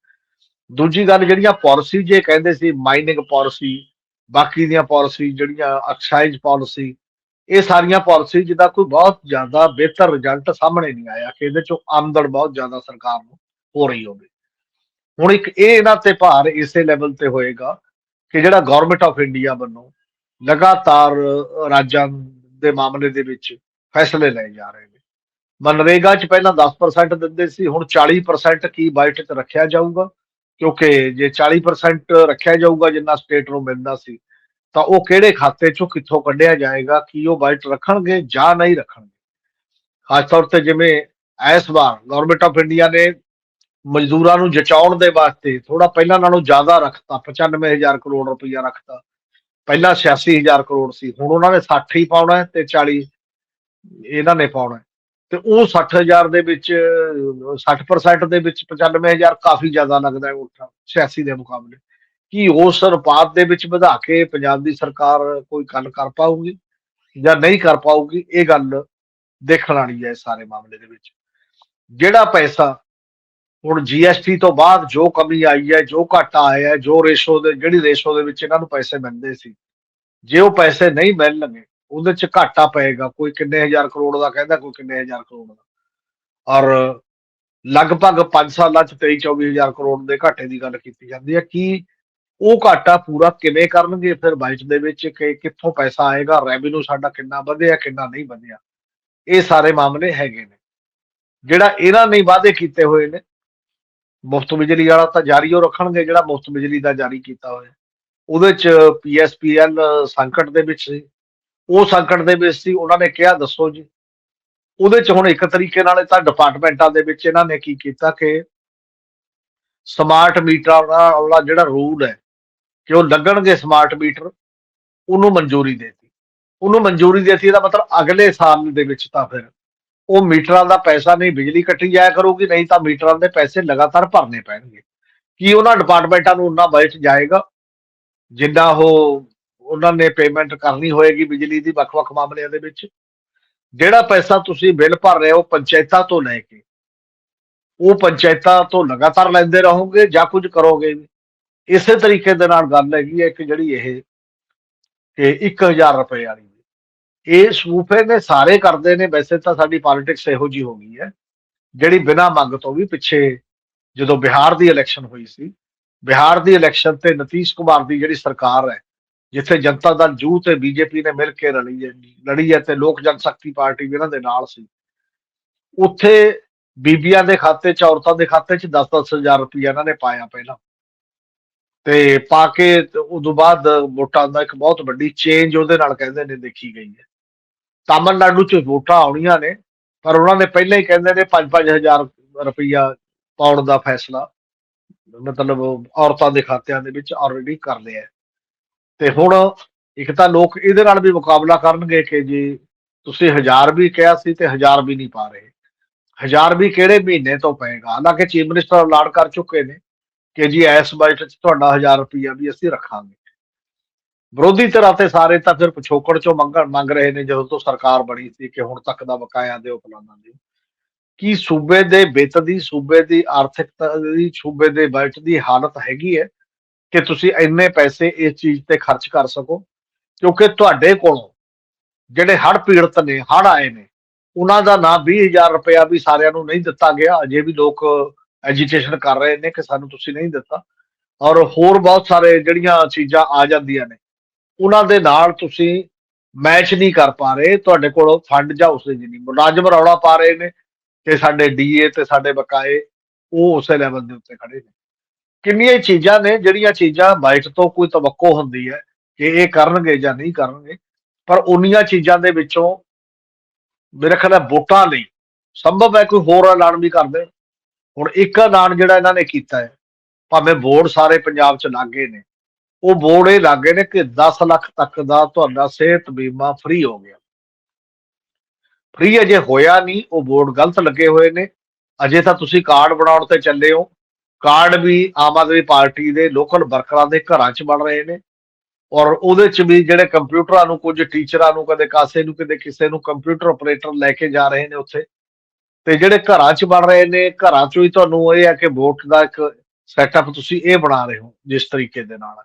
ਦੂਜੀ ਗੱਲ ਜਿਹੜੀਆਂ ਪਾਲਿਸੀ ਜੇ ਕਹਿੰਦੇ ਸੀ ਮਾਈਨਿੰਗ ਪਾਲਿਸੀ, ਬਾਕੀ ਦੀਆਂ ਪਾਲਿਸੀ ਜਿਹੜੀਆਂ ਐਕਸਾਈਜ਼ ਪਾਲਿਸੀ, ਇਹ ਸਾਰੀਆਂ ਪਾਲਿਸੀ ਜਿਹਦਾ ਕੋਈ ਬਹੁਤ ਜ਼ਿਆਦਾ ਬਿਹਤਰ ਰਿਜ਼ਲਟ ਸਾਹਮਣੇ ਨਹੀਂ ਆਇਆ ਕਿ ਇਹਦੇ ਚੋਂ ਆਮਦਨ ਬਹੁਤ ਜ਼ਿਆਦਾ ਸਰਕਾਰ ਨੂੰ ਹੋ ਰਹੀ ਹੋਵੇ। ਹੁਣ ਇੱਕ ਇਹ ਇਹਨਾਂ ਤੇ ਭਾਰ ਇਸੇ ਲੈਵਲ ਤੇ ਹੋਏਗਾ ਕਿ ਜਿਹੜਾ ਗਵਰਨਮੈਂਟ ਆਫ ਇੰਡੀਆ ਵੱਲੋਂ ਲਗਾਤਾਰ ਰਾਜਾਂ ਦੇ ਮਾਮਲੇ ਦੇ ਵਿੱਚ ਫੈਸਲੇ ਲਏ ਜਾ ਰਹੇ ਨੇ। ਮਨਰੇਗਾ 'ਚ ਪਹਿਲਾਂ 10% ਦਿੰਦੇ ਸੀ, ਹੁਣ 40% ਕੀ ਬਜਟ 'ਚ ਰੱਖਿਆ ਜਾਊਗਾ। ਕਿਉਂਕਿ ਜੇ 40% ਰੱਖਿਆ ਜਾਊਗਾ, ਜਿੰਨਾ ਸਟੇਟ ਨੂੰ ਮਿਲਦਾ ਸੀ, ਤਾਂ ਉਹ ਕਿਹੜੇ ਖਾਤੇ 'ਚੋਂ ਕਿੱਥੋਂ ਕੱਢਿਆ ਜਾਏਗਾ, ਕੀ ਉਹ ਬਜਟ ਰੱਖਣਗੇ ਜਾਂ ਨਹੀਂ ਰੱਖਣਗੇ? ਖਾਸ ਤੌਰ ਤੇ ਜਿਵੇਂ ਇਸ ਵਾਰ ਗਵਰਨਮੈਂਟ ਆਫ ਇੰਡੀਆ ਨੇ ਮਜ਼ਦੂਰਾਂ ਨੂੰ ਜਚਾਉਣ ਦੇ ਵਾਸਤੇ ਥੋੜਾ ਪਹਿਲਾਂ ਨਾਲੋਂ ਜ਼ਿਆਦਾ ਰੱਖਤਾ 95000 ਕਰੋੜ ਰੁਪਈਆ ਰੱਖਤਾ। ਪਹਿਲਾਂ 86000 ਕਰੋੜ ਸੀ, ਹੁਣ ਉਹਨਾਂ ਨੇ 60 ਹੀ ਪਾਉਣਾ ਤੇ 40 ਇਹਨਾਂ ਨੇ ਪਾਉਣਾ ਤੇ ਉਹ 60000 ਦੇ ਵਿੱਚ ਅਹ, 60% ਦੇ ਵਿੱਚ 95000 ਕਾਫੀ ਜ਼ਿਆਦਾ ਲੱਗਦਾ ਹੈ ਉਲਟਾ 86 ਦੇ ਮੁਕਾਬਲੇ। ਕੀ ਉਸ ਅਨੁਪਾਤ ਦੇ ਵਿੱਚ ਵਧਾ ਕੇ ਪੰਜਾਬ ਦੀ ਸਰਕਾਰ ਕੋਈ ਗੱਲ ਕਰ ਪਾਊਗੀ ਜਾਂ ਨਹੀਂ ਕਰ ਪਾਊਗੀ ਇਹ ਗੱਲ ਦੇਖਣ ਵਾਲੀ ਹੈ ਇਸ ਸਾਰੇ ਮਾਮਲੇ ਦੇ ਵਿੱਚ। ਜਿਹੜਾ ਪੈਸਾ ਹੁਣ ਜੀਐਸਟੀ ਤੋਂ ਬਾਅਦ ਜੋ ਕਮੀ ਆਈ ਹੈ ਜੋ ਘਾਟਾ ਆਇਆ ਹੈ ਜੋ ਰੇਸ਼ੋ ਦੇ ਜਿਹੜੀ ਰੇਸ਼ੋ ਦੇ ਵਿੱਚ ਇਹਨਾਂ ਨੂੰ ਪੈਸੇ ਮਿਲਦੇ ਸੀ ਜੇ ਉਹ ਪੈਸੇ ਨਹੀਂ ਮਿਲਣਗੇ ਉਹਦੇ ਚ ਘਾਟਾ ਪਏਗਾ, ਕੋਈ ਕਿੰਨੇ ਹਜ਼ਾਰ ਕਰੋੜ ਦਾ ਕਹਿੰਦਾ, ਕੋਈ ਕਿੰਨੇ ਹਜ਼ਾਰ ਕਰੋੜ ਦਾ। ਔਰ ਲਗਭਗ 5 ਸਾਲਾਂ ਚ 23 24 ਹਜ਼ਾਰ ਕਰੋੜ ਦੇ ਘਾਟੇ ਦੀ ਗੱਲ ਕੀਤੀ ਜਾਂਦੀ ਹੈ ਕਿ ਉਹ ਘਾਟਾ ਪੂਰਾ ਕਿਵੇਂ ਕਰਨਗੇ, ਫਿਰ ਬਜਟ ਦੇ ਵਿੱਚ ਕਿ ਕਿੱਥੋਂ ਪੈਸਾ ਆਏਗਾ ਰੈਵਨਿਊ ਸਾਡਾ ਕਿੰਨਾ ਵਧਿਆ, ਕਿੰਨਾ ਨਹੀਂ ਵਧਿਆ। ਇਹ ਸਾਰੇ ਮਾਮਲੇ ਹੈਗੇ ਨੇ। ਜਿਹੜਾ ਇਹਨਾਂ ਨੇ ਵਾਅਦੇ ਕੀਤੇ ਹੋਏ ਨੇ, ਮੁਫਤ ਬਿਜਲੀ ਵਾਲਾ ਤਾਂ ਜਾਰੀ ਉਹ ਰੱਖਣਗੇ, ਜਿਹੜਾ ਮੁਫਤ ਬਿਜਲੀ ਦਾ ਜਾਰੀ ਕੀਤਾ ਹੋਇਆ। ਉਹਦੇ ਚ ਪੀਐਸਪੀਐਲ ਸੰਕਟ ਦੇ ਵਿੱਚ ਸੀ। ਉਹ ਸੰਕਟ ਦੇ ਵਿੱਚ ਸੀ, ਉਹਨਾਂ ਨੇ ਕਿਹਾ, ਦੱਸੋ ਜੀ। ਉਹਦੇ ਚ ਹੁਣ ਇੱਕ ਤਰੀਕੇ ਨਾਲ ਇਹ ਤਾਂ ਡਿਪਾਰਟਮੈਂਟਾਂ ਦੇ ਵਿੱਚ ਇਹਨਾਂ ਨੇ ਕੀ ਕੀਤਾ ਕਿ ਸਮਾਰਟ ਮੀਟਰ ਵਾਲਾ ਜਿਹੜਾ ਰੂਲ ਹੈ ਕਿ ਉਹ ਲੱਗਣਗੇ ਸਮਾਰਟ ਮੀਟਰ ਉਹਨੂੰ ਮਨਜ਼ੂਰੀ ਦੇਤੀ। ਉਹਨੂੰ ਮਨਜ਼ੂਰੀ ਦੇਤੀ, ਇਹਦਾ ਮਤਲਬ ਅਗਲੇ ਸਾਲ ਦੇ ਵਿੱਚ ਤਾਂ ਫਿਰ ਉਹ ਮੀਟਰਾਂ ਦਾ ਪੈਸਾ ਨਹੀਂ, ਬਿਜਲੀ ਕੱਟੀ ਜਾਇਆ ਕਰੂਗੀ, ਨਹੀਂ ਤਾਂ ਮੀਟਰਾਂ ਦੇ ਪੈਸੇ ਲਗਾਤਾਰ ਭਰਨੇ ਪੈਣਗੇ। ਕੀ ਉਹਨਾਂ ਡਿਪਾਰਟਮੈਂਟਾਂ ਨੂੰ ਉਹਨਾਂ ਬਜਟ ਜਾਏਗਾ? ਜਿੰਨਾ ਉਹ ਉਹਨਾਂ ਨੇ ਪੇਮੈਂਟ ਕਰਨੀ ਹੋਏਗੀ ਬਿਜਲੀ ਦੀ ਵੱਖ-ਵੱਖ ਮਾਮਲਿਆਂ ਦੇ ਵਿੱਚ। ਜਿਹੜਾ ਪੈਸਾ ਤੁਸੀਂ ਬਿੱਲ ਭਰ ਰਹੇ ਹੋ ਪੰਚਾਇਤਾਂ ਤੋਂ ਲੈ ਕੇ, ਉਹ ਪੰਚਾਇਤਾਂ ਤੋਂ ਲਗਾਤਾਰ ਲੈਂਦੇ ਰਹੋਗੇ ਜਾਂ ਕੁਝ ਕਰੋਗੇ? ਇਸੇ ਤਰੀਕੇ ਦੇ ਨਾਲ ਗੱਲ ਹੈਗੀ ਹੈ ਕਿ ਜਿਹੜੀ ਇਹ, ਕਿ 1000 ਰੁਪਏ ਵਾਲੀ। ਇਹ ਸੂਫੇ ਨੇ ਸਾਰੇ ਕਰਦੇ ਨੇ, ਵੈਸੇ ਤਾਂ ਸਾਡੀ ਪੋਲਿਟਿਕਸ ਇਹੋ ਜੀ ਹੋ ਗਈ ਹੈ, ਜਿਹੜੀ ਬਿਨਾਂ ਮੰਗ ਤੋਂ ਵੀ ਪਿੱਛੇ ਜਦੋਂ ਬਿਹਾਰ ਦੀ ਇਲੈਕਸ਼ਨ ਹੋਈ ਸੀ, ਬਿਹਾਰ ਦੀ ਇਲੈਕਸ਼ਨ ਤੇ ਨਤੀਸ਼ ਕੁਮਾਰ ਦੀ ਜਿਹੜੀ ਸਰਕਾਰ ਹੈ ਜਿੱਥੇ ਜਨਤਾ ਦਲ ਜੂ ਤੇ ਬੀਜੇਪੀ ਨੇ ਮਿਲ ਕੇ ਲੜੀ ਹੈ ਲੜੀ ਹੈ ਤੇ ਲੋਕ ਜਨ ਸ਼ਕਤੀ ਪਾਰਟੀ ਵੀ ਇਹਨਾਂ ਦੇ ਨਾਲ ਸੀ। ਉੱਥੇ ਬੀਬੀਆਂ ਦੇ ਖਾਤੇ 'ਚ, ਔਰਤਾਂ ਦੇ ਖਾਤੇ 'ਚ 10-10 ਹਜ਼ਾਰ ਰੁਪਏ ਇਹਨਾਂ ਨੇ ਪਾਇਆ ਪਹਿਲਾਂ। ਤੇ ਪਾ ਕੇ ਤੇ ਉਦੋਂ ਬਾਅਦ ਵੋਟਾਂ ਦਾ ਇੱਕ ਬਹੁਤ ਵੱਡੀ ਚੇਂਜ ਉਹਦੇ ਨਾਲ ਕਹਿੰਦੇ ਨੇ ਦੇਖੀ ਗਈ ਹੈ। ਤਾਮਿਲਨਾਡੂ 'ਚ ਵੋਟਾਂ ਆਉਣੀਆਂ ਨੇ, ਪਰ ਉਹਨਾਂ ਨੇ ਪਹਿਲਾਂ ਹੀ ਕਹਿੰਦੇ ਨੇ 5-5000 ਰੁਪਈਆ ਪਾਉਣ ਦਾ ਫੈਸਲਾ। ਮਤਲਬ ਔਰਤਾਂ ਦੇ ਖਾਤਿਆਂ ਦੇ ਵਿੱਚ ਆਲਰੇਡੀ ਕਰ ਲਿਆ ਤੇ ਹੁਣ ਇੱਕ ਤਾਂ ਲੋਕ ਇਹਦੇ ਨਾਲ ਵੀ ਮੁਕਾਬਲਾ ਕਰਨਗੇ ਕਿ ਜੀ ਤੁਸੀਂ 1000 ਵੀ ਕਿਹਾ ਸੀ ਤੇ 1000 ਵੀ ਨਹੀਂ ਪਾ ਰਹੇ। 1000 ਵੀ ਕਿਹੜੇ ਮਹੀਨੇ ਤੋਂ ਪਏਗਾ? ਹਾਲਾਂਕਿ ਚੀਫ ਮਿਨਿਸਟਰ ਐਲਾਨ ਕਰ ਚੁੱਕੇ ਨੇ ਕਿ ਜੀ ਇਸ ਬਜਟ 'ਚ ਤੁਹਾਡਾ 1000 ਰੁਪਈਆ ਵੀ ਅਸੀਂ ਰੱਖਾਂਗੇ। ਵਿਰੋਧੀ ਧਿਰਾਂ ਤੇ ਸਾਰੇ ਤਾਂ ਫਿਰ ਪਿਛੋਕੜ ਚੋਂ ਮੰਗਣ ਮੰਗ ਰਹੇ ਨੇ, ਜਦੋਂ ਤੋਂ ਸਰਕਾਰ ਬਣੀ ਸੀ ਕਿ ਹੁਣ ਤੱਕ ਦਾ ਬਕਾਇਆ ਦਿਓ ਫਲਾਣਾ ਦਿਓ ਕੀ ਸੂਬੇ ਦੇ ਵਿੱਤ ਦੀ, ਸੂਬੇ ਦੀ ਆਰਥਿਕਤਾ ਦੀ, ਸੂਬੇ ਦੇ ਬਜਟ ਦੀ ਹਾਲਤ ਹੈਗੀ ਹੈ? ਕਿ ਤੁਸੀਂ ਇੰਨੇ ਪੈਸੇ ਇਸ ਚੀਜ਼ ਤੇ ਖਰਚ ਕਰ ਸਕੋ, ਕਿਉਂਕਿ ਤੁਹਾਡੇ ਕੋਲੋਂ ਜਿਹੜੇ ਹੜ੍ਹ ਪੀੜਤ ਨੇ, ਹੜ੍ਹ ਆਏ ਨੇ, ਉਹਨਾਂ ਦਾ ਨਾ 20000 ਰੁਪਇਆ ਵੀ ਸਾਰਿਆਂ ਨੂੰ ਨਹੀਂ ਦਿੱਤਾ ਗਿਆ। ਅਜੇ ਵੀ ਲੋਕ ਐਜੀਟੇਸ਼ਨ ਕਰ ਰਹੇ ਨੇ ਕਿ ਸਾਨੂੰ ਤੁਸੀਂ ਨਹੀਂ ਦਿੱਤਾ। ਔਰ ਹੋਰ ਬਹੁਤ ਸਾਰੇ ਜਿਹੜੀਆਂ ਚੀਜ਼ਾਂ ਆ ਜਾਂਦੀਆਂ ਨੇ, ਉਹਨਾਂ ਦੇ ਨਾਲ ਤੁਸੀਂ ਮੈਚ ਨਹੀਂ ਕਰ ਪਾ ਰਹੇ। ਤੁਹਾਡੇ ਕੋਲ ਫੰਡ ਜਾਂ ਉਸੇ ਜੀ ਮੁਲਾਜ਼ਮ ਰੌਲਾ ਪਾ ਰਹੇ ਨੇ ਕਿ ਸਾਡੇ ਡੀਏ ਤੇ ਸਾਡੇ ਬਕਾਏ ਉਹ ਉਸੇ ਲੈਵਲ ਦੇ ਉੱਤੇ ਖੜੇ ਨੇ। ਕਿੰਨੀਆਂ ਚੀਜ਼ਾਂ ਨੇ, ਜਿਹੜੀਆਂ ਚੀਜ਼ਾਂ ਬਾਈਟ ਤੋਂ ਕੋਈ ਤਵੱਕੋ ਹੁੰਦੀ ਹੈ ਕਿ ਇਹ ਕਰਨਗੇ ਜਾਂ ਨਹੀਂ ਕਰਨਗੇ, ਪਰ ਉਨੀਆਂ ਚੀਜ਼ਾਂ ਦੇ ਵਿੱਚੋਂ ਮੇਰੇ ਖਿਆਲ ਹੈ ਵੋਟਾਂ ਲਈ ਸੰਭਵ ਹੈ ਕੋਈ ਹੋਰ ਐਲਾਨ ਵੀ ਕਰਦੇ ਹੁਣ ਇੱਕ ਐਲਾਨ ਜਿਹੜਾ ਇਹਨਾਂ ਨੇ ਕੀਤਾ ਹੈ, ਭਾਵੇਂ ਬੋਰਡ ਸਾਰੇ ਪੰਜਾਬ 'ਚ ਲੱਗੇ ਨੇ, ਉਹ ਬੋਰਡ ਇਹ ਲੱਗੇ ਨੇ ਕਿ 10 ਲੱਖ ਤੱਕ ਦਾ ਤੁਹਾਡਾ ਸਿਹਤ ਬੀਮਾ ਫ੍ਰੀ ਹੋ ਗਿਆ। ਫ੍ਰੀ ਅਜੇ ਹੋਇਆ ਨਹੀਂ, ਉਹ ਬੋਰਡ ਗਲਤ ਲੱਗੇ ਹੋਏ ਨੇ, ਅਜੇ ਤਾਂ ਤੁਸੀਂ ਕਾਰਡ ਬਣਾਉਣ ਤੇ ਚੱਲੇ ਹੋ। ਕਾਰਡ ਵੀ ਆਮ ਆਦਮੀ ਪਾਰਟੀ ਦੇ ਲੋਕਲ ਵਰਕਰਾਂ ਦੇ ਘਰਾਂ 'ਚ ਬਣ ਰਹੇ ਨੇ। ਔਰ ਉਹਦੇ 'ਚ ਵੀ ਜਿਹੜੇ ਕੰਪਿਊਟਰਾਂ ਨੂੰ, ਕੁਝ ਟੀਚਰਾਂ ਨੂੰ, ਕਦੇ ਕਾਸੇ ਨੂੰ, ਕਦੇ ਕਿਸੇ ਨੂੰ ਕੰਪਿਊਟਰ ਆਪਰੇਟਰ ਲੈ ਕੇ ਜਾ ਰਹੇ ਨੇ ਉੱਥੇ। ਤੇ ਜਿਹੜੇ ਘਰਾਂ 'ਚ ਬਣ ਰਹੇ ਨੇ, ਘਰਾਂ 'ਚੋਂ ਹੀ ਤੁਹਾਨੂੰ ਇਹ ਹੈ ਕਿ ਵੋਟ ਦਾ ਇੱਕ ਸੈਟਅਪ ਤੁਸੀਂ ਇਹ ਬਣਾ ਰਹੇ ਹੋ, ਜਿਸ ਤਰੀਕੇ ਦੇ ਨਾਲ।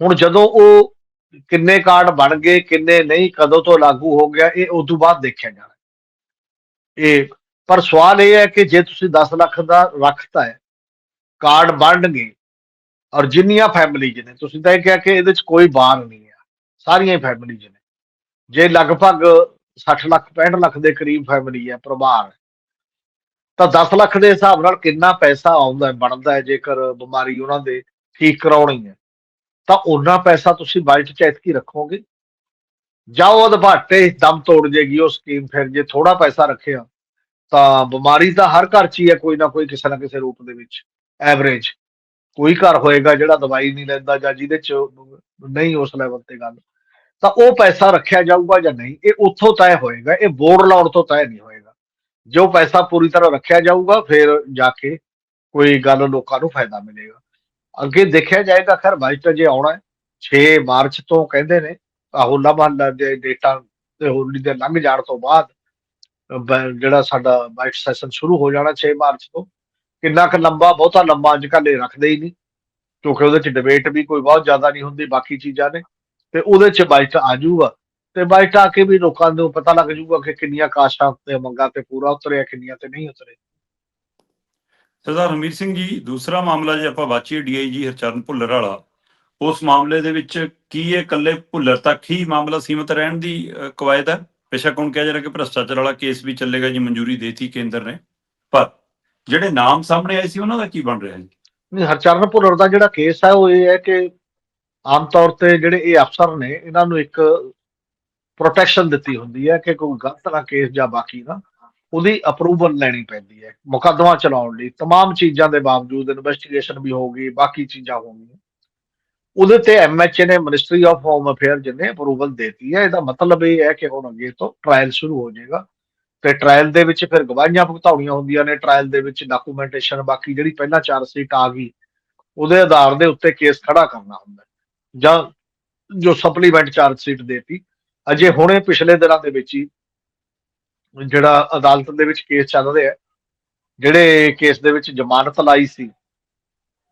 ਹੁਣ ਜਦੋਂ ਉਹ ਕਿੰਨੇ ਕਾਰਡ ਬਣ ਗਏ, ਕਿੰਨੇ ਨਹੀਂ, ਕਦੋਂ ਤੋਂ ਲਾਗੂ ਹੋ ਗਿਆ, ਇਹ ਉਸ ਤੋਂ ਬਾਅਦ ਦੇਖਿਆ ਜਾਣਾ ਇਹ, ਪਰ ਸਵਾਲ ਇਹ ਹੈ ਕਿ ਜੇ ਤੁਸੀਂ 10 ਲੱਖ ਦਾ ਰੱਖਤਾ ਹੈ ਕਾਰਡ ਬਣਨਗੇ ਔਰ ਜਿੰਨੀਆਂ ਫੈਮਿਲੀਜ਼ ਨੇ, ਤੁਸੀਂ ਤਾਂ ਇਹ ਕਿਹਾ ਕਿ ਇਹਦੇ ਚ ਕੋਈ ਬਾਹਰ ਨਹੀਂ ਹੈ ਸਾਰੀਆਂ ਹੀ ਫੈਮਿਲੀਜ਼ ਨੇ। ਜੇ ਲਗਭਗ 60 ਲੱਖ 65 ਲੱਖ ਦੇ ਕਰੀਬ ਫੈਮਿਲੀ ਹੈ ਪਰਿਵਾਰ, ਤਾਂ 10 ਲੱਖ ਦੇ ਹਿਸਾਬ ਨਾਲ ਕਿੰਨਾ ਪੈਸਾ ਆਉਂਦਾ, ਬਣਦਾ ਹੈ ਜੇਕਰ ਬਿਮਾਰੀ ਉਹਨਾਂ ਦੇ ਠੀਕ ਕਰਾਉਣੀ ਹੈ। ਤਾਂ ਉਹਨਾਂ ਪੈਸਾ ਤੁਸੀਂ ਬਜਟ ਚ ਇਤਕੀ ਰੱਖੋਗੇ? ਜਾਂ ਉਹ ਅਦਭਾਟੇ ਦਮ ਤੋੜ ਜੇਗੀ, ਉਹ ਸਕੀਮ ਫਿਰ ਜੇ ਥੋੜਾ ਪੈਸਾ ਰੱਖਿਆ, ਤਾਂ ਬਿਮਾਰੀ ਤਾਂ ਹਰ ਘਰ 'ਚ ਹੀ ਹੈ, ਕੋਈ ਨਾ ਕੋਈ ਕਿਸੇ ਨਾ ਕਿਸੇ ਰੂਪ ਦੇ ਵਿੱਚ। ਐਵਰੇਜ ਕੋਈ ਘਰ ਹੋਏਗਾ ਜਿਹੜਾ ਦਵਾਈ ਨਹੀਂ ਲੈਂਦਾ ਜਾਂ ਜਿਹਦੇ 'ਚ ਨਹੀਂ ਉਸ ਲੈਵਲ ਤੇ ਗੱਲ, ਤਾਂ ਉਹ ਪੈਸਾ ਰੱਖਿਆ ਜਾਊਗਾ ਜਾਂ ਨਹੀਂ, ਇਹ ਉੱਥੋਂ ਤੈਅ ਹੋਏਗਾ, ਇਹ ਬੋਰਡ ਲਾਉਣ ਤੋਂ ਤੈਅ ਨਹੀਂ ਹੋਏਗਾ। ਜੋ ਪੈਸਾ ਪੂਰੀ ਤਰ੍ਹਾਂ ਰੱਖਿਆ ਜਾਊਗਾ, ਫਿਰ ਜਾ ਕੇ ਕੋਈ ਗੱਲ ਲੋਕਾਂ ਨੂੰ ਫਾਇਦਾ ਮਿਲੇਗਾ। ਅੱਗੇ ਦੇਖਿਆ ਜਾਏਗਾ, ਖੈਰ ਬਜਟ ਜੇ ਆਉਣਾ ਹੈ 6 ਮਾਰਚ ਤੋਂ ਕਹਿੰਦੇ ਨੇ ਹੋਲਾ ਮਹੱਲਾ ਦੇ ਡੇਟਾ ਤੇ ਹੋਲੀ ਦੇ ਲੰਘ ਜਾਣ ਤੋਂ ਬਾਅਦ ਜਿਹੜਾ ਸਾਡਾ ਬਜਟ ਸੈਸ਼ਨ ਸ਼ੁਰੂ ਹੋ ਜਾਣਾ 6 ਮਾਰਚ ਤੋਂ। ਕਿੰਨਾ ਕੁ ਲੰਬਾ ਬਹੁਤਾ ਲੰਬਾ ਅੱਜ ਕੱਲ੍ਹ ਇਹ ਰੱਖਦੇ ਹੀ ਨਹੀਂ। ਕਿਉਂਕਿ ਉਹਦੇ ਚ ਡਿਬੇਟ ਵੀ ਕੋਈ ਬਹੁਤ ਜ਼ਿਆਦਾ ਨਹੀਂ ਹੁੰਦੀ ਬਾਕੀ ਚੀਜ਼ਾਂ ਨੇ। ਤੇ ਉਹਦੇ ਚ ਬਜਟ ਆ ਜਾਊਗਾ। ਤੇ ਬਜਟ ਆ ਕੇ ਵੀ ਲੋਕਾਂ ਨੂੰ ਪਤਾ ਲੱਗ ਜਾਊਗਾ ਕਿ ਕਿੰਨੀਆਂ ਕਾਸ਼ਾਂ ਤੇ ਮੰਗਾਂ ਤੇ ਪੂਰਾ ਉਤਰਿਆ ਕਿੰਨੀਆਂ ਤੇ ਨਹੀਂ ਉਤਰੇ। ਸਰਦਾਰ ਹਮੀਰ ਸਿੰਘ ਜੀ ਦੂਸਰਾ ਮਾਮਲਾ ਜੇ ਆਪਾਂ ਵਾਚੀਏ ਡੀਆਈਜੀ ਹਰਚਰਨ ਭੁੱਲਰ ਵਾਲਾ ਉਸ ਮਾਮਲੇ ਦੇ ਵਿੱਚ ਕੀ ਇਹ ਇਕੱਲੇ ਭੁੱਲਰ ਤੱਕ ਹੀ ਮਾਮਲਾ ਸੀਮਤ ਰਹਿਣ ਦੀ ਅਹ, ਕਵਾਇਦ ਹੈ? ਬੇਸ਼ੱਕ ਹੁਣ ਕਿਹਾ ਜਾ ਰਿਹਾ ਕਿ ਭ੍ਰਸ਼ਟਾਚਾਰ ਵਾਲਾ ਕੇਸ ਵੀ ਚੱਲੇਗਾ ਜੀ ਮਨਜ਼ੂਰੀ ਦੇਤੀ ਕੇਂਦਰ ਨੇ। ਪਰ ਜਿਹੜੇ ਨਾਮ ਸਾਹਮਣੇ ਆਏ ਸੀ ਉਹਨਾਂ ਦਾ ਕੀ ਬਣ ਰਿਹਾ ਜੀ ਨਹੀਂ ਹਰਚਰਨ ਭੁੱਲਰ ਦਾ ਜਿਹੜਾ ਕੇਸ ਹੈ ਉਹ ਇਹ ਹੈ ਕਿ ਆਮ ਤੌਰ ਤੇ ਜਿਹੜੇ ਇਹ ਅਫਸਰ ਨੇ ਇਹਨਾਂ ਨੂੰ ਇੱਕ ਪ੍ਰੋਟੈਕਸ਼ਨ ਦਿੱਤੀ ਹੁੰਦੀ ਹੈ ਕਿ ਕੋਈ ਗਲਤ ਨਾ ਕੇਸ ਜਾਂ ਬਾਕੀ ਨਾ ਉਹਦੀ ਅਪਰੂਵਲ ਲੈਣੀ ਪੈਂਦੀ ਹੈ ਮੁਕੱਦਮਾ ਚਲਾਉਣ ਲਈ तमाम ਚੀਜ਼ਾਂ ਦੇ ਬਾਵਜੂਦ ਇਨਵੈਸਟੀਗੇਸ਼ਨ ਵੀ ਹੋਊਗੀ ਬਾਕੀ ਚੀਜ਼ਾਂ ਹੋਣਗੀਆਂ ਉਹਦੇ ਤੇ ਐਮਐਚਏ ਨੇ ਮਿਨਿਸਟਰੀ ਆਫ ਹੋਮ ਅਫੇਅਰ ਜਿਹਨੇ ਅਪਰੂਵਲ ਦੇਤੀ ਹੈ ਇਹਦਾ ਮਤਲਬ ਇਹ ਹੈ ਕਿ ਹੁਣ ਅੱਗੇ ਤੋਂ ਟ੍ਰਾਇਲ ਸ਼ੁਰੂ ਹੋ ਜਾਏਗਾ ਤੇ ਟ੍ਰਾਇਲ ਦੇ ਵਿੱਚ ਫਿਰ ਗਵਾਹੀਆਂ ਭੁਗਤਾਉਣੀਆਂ ਹੁੰਦੀਆਂ ਨੇ ਟ੍ਰਾਇਲ ਦੇ ਵਿੱਚ ਡਾਕੂਮੈਂਟੇਸ਼ਨ ਬਾਕੀ ਜਿਹੜੀ ਪਹਿਲਾਂ ਚਾਰਜਸ਼ੀਟ ਆ ਗਈ, ਉਹਦੇ ਆਧਾਰ ਦੇ ਉੱਤੇ ਕੇਸ ਖੜਾ ਕਰਨਾ ਹੁੰਦਾ ਜਾਂ ਜੋ ਸਪਲੀਮੈਂਟ ਚਾਰਜ ਦੇਤੀ, ਅਜੇ ਹੁਣੇ ਪਿਛਲੇ ਦਿਨਾਂ ਦੇ ਵਿੱਚ ਹੀ ਜਿਹੜਾ ਅਦਾਲਤ ਦੇ ਵਿੱਚ ਕੇਸ ਚੱਲ ਰਿਹਾ ਜਿਹੜੇ ਕੇਸ ਦੇ ਵਿੱਚ ਜ਼ਮਾਨਤ ਲਾਈ ਸੀ,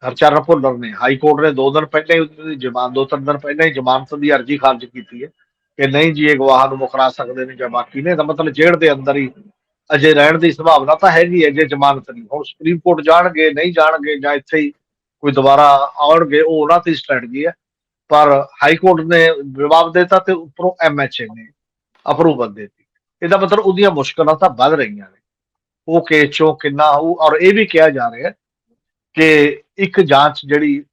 ਹਰਚਰਨ ਭੁੱਲਰ ਨੇ, ਹਾਈ ਕੋਰਟ ਨੇ ਦੋ ਦਿਨ ਪਹਿਲਾਂ ਹੀ ਉਹਦੀ ਜ਼ਮਾਨਤ, ਦੋ ਤਿੰਨ ਦਿਨ ਪਹਿਲਾਂ ਹੀ ਜ਼ਮਾਨਤ ਦੀ ਅਰਜ਼ੀ ਖਾਰਜ ਕੀਤੀ ਹੈ। ਕਿ ਨਹੀਂ ਜੀ, ਇਹ ਗਵਾਹ ਨੂੰ ਮੁਕਰਾ ਸਕਦੇ ਨੇ ਜਾਂ ਬਾਕੀ ਨੇ, ਤਾਂ ਮਤਲਬ ਜੇਲ੍ਹ ਦੇ ਅੰਦਰ ਹੀ ਅਜੇ ਰਹਿਣ ਦੀ ਸੰਭਾਵਨਾ ਤਾਂ ਹੈਗੀ ਹੈ ਜੇ ਜ਼ਮਾਨਤ ਨਹੀਂ। ਹੁਣ ਸੁਪਰੀਮ ਕੋਰਟ ਜਾਣਗੇ, ਨਹੀਂ ਜਾਣਗੇ, ਜਾਂ ਇੱਥੇ ਹੀ ਕੋਈ ਦੁਬਾਰਾ ਆਉਣਗੇ, ਉਹ ਉਹਨਾਂ ਦੀ ਸਟ੍ਰੈਟਜੀ ਹੈ। ਪਰ ਹਾਈ ਕੋਰਟ ਨੇ ਜਵਾਬ ਦਿੱਤਾ ਤੇ ਉੱਪਰੋਂ ਐਮਐਚਏ ਨੇ ਅਪਰੂਵਲ ਦਿੱਤੀ। ਇਹਦਾ ਮਤਲਬ ਉਹਦੀਆਂ ਮੁਸ਼ਕਲਾਂ ਤਾਂ ਵੱਧ ਰਹੀਆਂ ਨੇ। ਉਹ ਕੇਸ ਚੋਂ ਕਿੰਨਾ ਹੋਊ, ਔਰ ਇਹ ਵੀ ਕਿਹਾ ਜਾ ਰਿਹਾ ਕਿ ਇੱਕ ਜਾਂਚ ਜਿਹੜੀ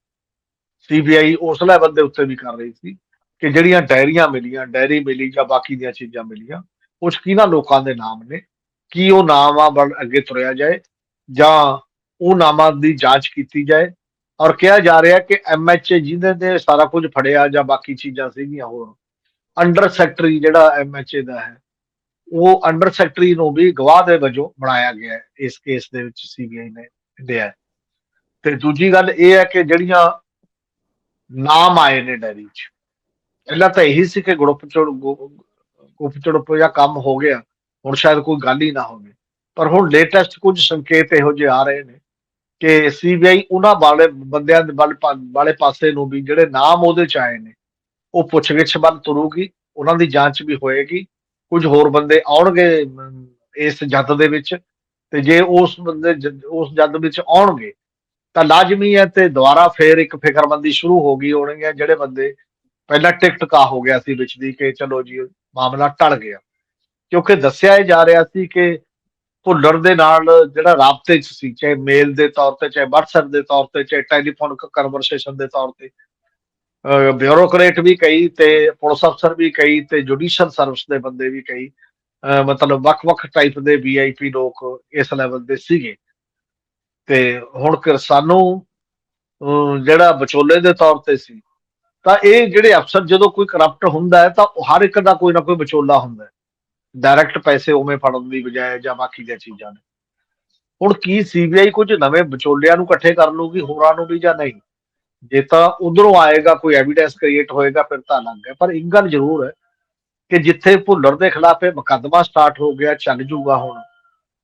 ਸੀਬੀਆਈ ਉਸ ਲੈਵਲ ਦੇ ਉੱਤੇ ਵੀ ਕਰ ਰਹੀ ਸੀ ਕਿ ਜਿਹੜੀਆਂ ਡਾਇਰੀਆਂ ਮਿਲੀਆਂ, ਡਾਇਰੀ ਮਿਲੀ ਜਾਂ ਬਾਕੀ ਦੀਆਂ ਚੀਜ਼ਾਂ ਮਿਲੀਆਂ, ਉਸ ਕਿਹਨਾਂ ਲੋਕਾਂ ਦੇ ਨਾਮ ਨੇ? ਕੀ ਉਹ ਨਾਮ ਆ ਬਣ ਅੱਗੇ ਤੁਰਿਆ ਜਾਏ ਜਾਂ ਉਹ ਨਾਮਾਂ ਦੀ ਜਾਂਚ ਕੀਤੀ ਜਾਏ? ਔਰ ਕਿਹਾ ਜਾ ਰਿਹਾ ਕਿ ਐਮਐਚਏ ਜਿਹਦੇ ਨੇ ਸਾਰਾ ਕੁਝ ਫੜਿਆ ਜਾਂ ਬਾਕੀ ਚੀਜ਼ਾਂ ਸੀਗੀਆਂ ਹੋਰ ਅੰਡਰ ਸੈਕਟਰੀ ਜਿਹੜਾ ਐਮਐਚਏ ਦਾ ਹੈ, ਉਹ ਅੰਡਰ ਸੈਕਟਰੀ ਨੂੰ ਵੀ ਗਵਾਹ ਦੇ ਵਜੋਂ ਬਣਾਇਆ ਗਿਆ ਹੈ, ਇਸ ਕੇਸ ਦੇ ਵਿੱਚ ਸੀਬੀਆਈ ਨੇ ਲਿਆ ਤੇ ਦੂਜੀ ਗੱਲ ਇਹ ਹੈ ਕਿ ਜਿਹੜੀਆਂ ਨਾਮ ਆਏ ਨੇ ਡੈਰੀ 'ਚ ਪਹਿਲਾਂ ਤਾਂ ਇਹੀ ਸੀ ਕਿ ਗੜੁੱਪ ਚੜ ਗੁੱਪ ਚੜੁੱਪ ਜਾਂ ਕੰਮ ਹੋ ਗਿਆ, ਹੁਣ ਸ਼ਾਇਦ ਕੋਈ ਗੱਲ ਹੀ ਨਾ ਹੋਵੇ। ਪਰ ਹੁਣ ਲੇਟੈਸਟ ਕੁਝ ਸੰਕੇਤ ਇਹੋ ਜਿਹੇ ਆ ਰਹੇ ਨੇ ਕਿ ਸੀਬੀਆਈ ਉਹਨਾਂ ਵਾਲੇ ਬੰਦਿਆਂ ਦੇ ਵੱਲ ਵਾਲੇ ਪਾਸੇ ਨੂੰ ਵੀ ਜਿਹੜੇ ਨਾਮ ਉਹਦੇ ਚ ਆਏ ਨੇ, ਉਹ ਪੁੱਛਗਿੱਛ ਵੱਲ ਤੁਰੂਗੀ, ਉਹਨਾਂ ਦੀ ਜਾਂਚ ਵੀ ਹੋਏਗੀ, ਕੁਝ ਹੋਰ ਬੰਦੇ ਆਉਣਗੇ ਇਸ ਜੱਦ ਦੇ ਵਿੱਚ ਤੇ ਜੇ ਉਸ ਬੰਦੇ ਉਸ ਜੱਦ ਵਿੱਚ ਆਉਣਗੇ, ਤਾਂ ਲਾਜ਼ਮੀ ਹੈ ਤੇ ਦੁਬਾਰਾ ਫੇਰ ਇੱਕ ਫਿਕਰਮੰਦੀ ਸ਼ੁਰੂ ਹੋ ਗਈ ਹੋਣੀ ਹੈ ਜਿਹੜੇ ਬੰਦੇ ਪਹਿਲਾਂ ਟਿਕਟ ਕਾ ਹੋ ਗਿਆ ਸੀ ਵਿੱਚ ਦੀ ਕਿ ਚਲੋ ਜੀ, ਮਾਮਲਾ ਟਲ ਗਿਆ। ਕਿਉਂਕਿ ਦੱਸਿਆ ਇਹ ਜਾ ਰਿਹਾ ਸੀ ਕਿ ਭੁੱਲਰ ਦੇ ਨਾਲ ਜਿਹੜਾ ਰਾਬਤੇ ਚ ਸੀ, ਚਾਹੇ ਮੇਲ ਦੇ ਤੌਰ ਤੇ, ਚਾਹੇ WhatsApp ਦੇ ਤੌਰ ਤੇ, ਚਾਹੇ ਟੈਲੀਫੋਨ ਕਨਵਰਸੇਸ਼ਨ ਦੇ ਤੌਰ ਤੇ ਬਿਊਰੋਕਰੇਟ ਵੀ ਕਈ ਤੇ ਪੁਲਿਸ ਅਫਸਰ ਵੀ ਕਈ ਤੇ ਜੁਡੀਸ਼ੀਅਲ ਸਰਵਿਸ ਦੇ ਬੰਦੇ ਵੀ ਕਈ ਅਹ ਮਤਲਬ ਵੱਖ-ਵੱਖ ਟਾਈਪ ਦੇ ਵੀਆਈਪੀ ਲੋਕ ਇਸ ਲੈਵਲ ਦੇ ਸੀਗੇ। ਤੇ ਹੁਣ ਕਿ ਸਾਨੂੰ ਅਹ ਜਿਹੜਾ ਵਿਚੋਲੇ ਦੇ ਤੌਰ ਤੇ ਸੀ ਤਾਂ ਇਹ ਜਿਹੜੇ ਅਫਸਰ ਜਦੋਂ ਕੋਈ ਕਰਪਟ ਹੁੰਦਾ ਹੈ, ਤਾਂ ਹਰ ਇੱਕ ਦਾ ਕੋਈ ਨਾ ਕੋਈ ਵਿਚੋਲਾ ਹੁੰਦਾ ਹੈ। ਡਾਇਰੈਕਟ ਪੈਸੇ ਉਵੇਂ ਫੜਨ ਦੀ ਬਜਾਏ ਜਾਂ ਬਾਕੀ ਦੀਆਂ ਚੀਜ਼ਾਂ ਨੇ। ਹੁਣ ਕੀ ਸੀਬੀਆਈ ਕੁਝ ਨਵੇਂ ਵਿਚੋਲਿਆਂ ਨੂੰ ਇਕੱਠੇ ਕਰ ਲੂਗੀ ਹੋਰਾਂ ਨੂੰ ਵੀ ਜਾਂ ਨਹੀਂ? ਜੇ ਤਾਂ ਉਧਰੋਂ ਆਏਗਾ, ਕੋਈ ਐਵੀਡੈਂਸ ਕ੍ਰੀਏਟ ਹੋਏਗਾ, ਫਿਰ ਤਾਂ ਅਲੱਗ ਹੈ। ਪਰ ਇੱਕ ਗੱਲ ਜ਼ਰੂਰ ਹੈ ਕਿ ਜਿੱਥੇ ਭੁੱਲਰ ਦੇ ਖਿਲਾਫ ਇਹ ਮੁਕੱਦਮਾ ਸਟਾਰਟ ਹੋ ਗਿਆ, ਚੱਲ ਜੂਗਾ ਹੁਣ।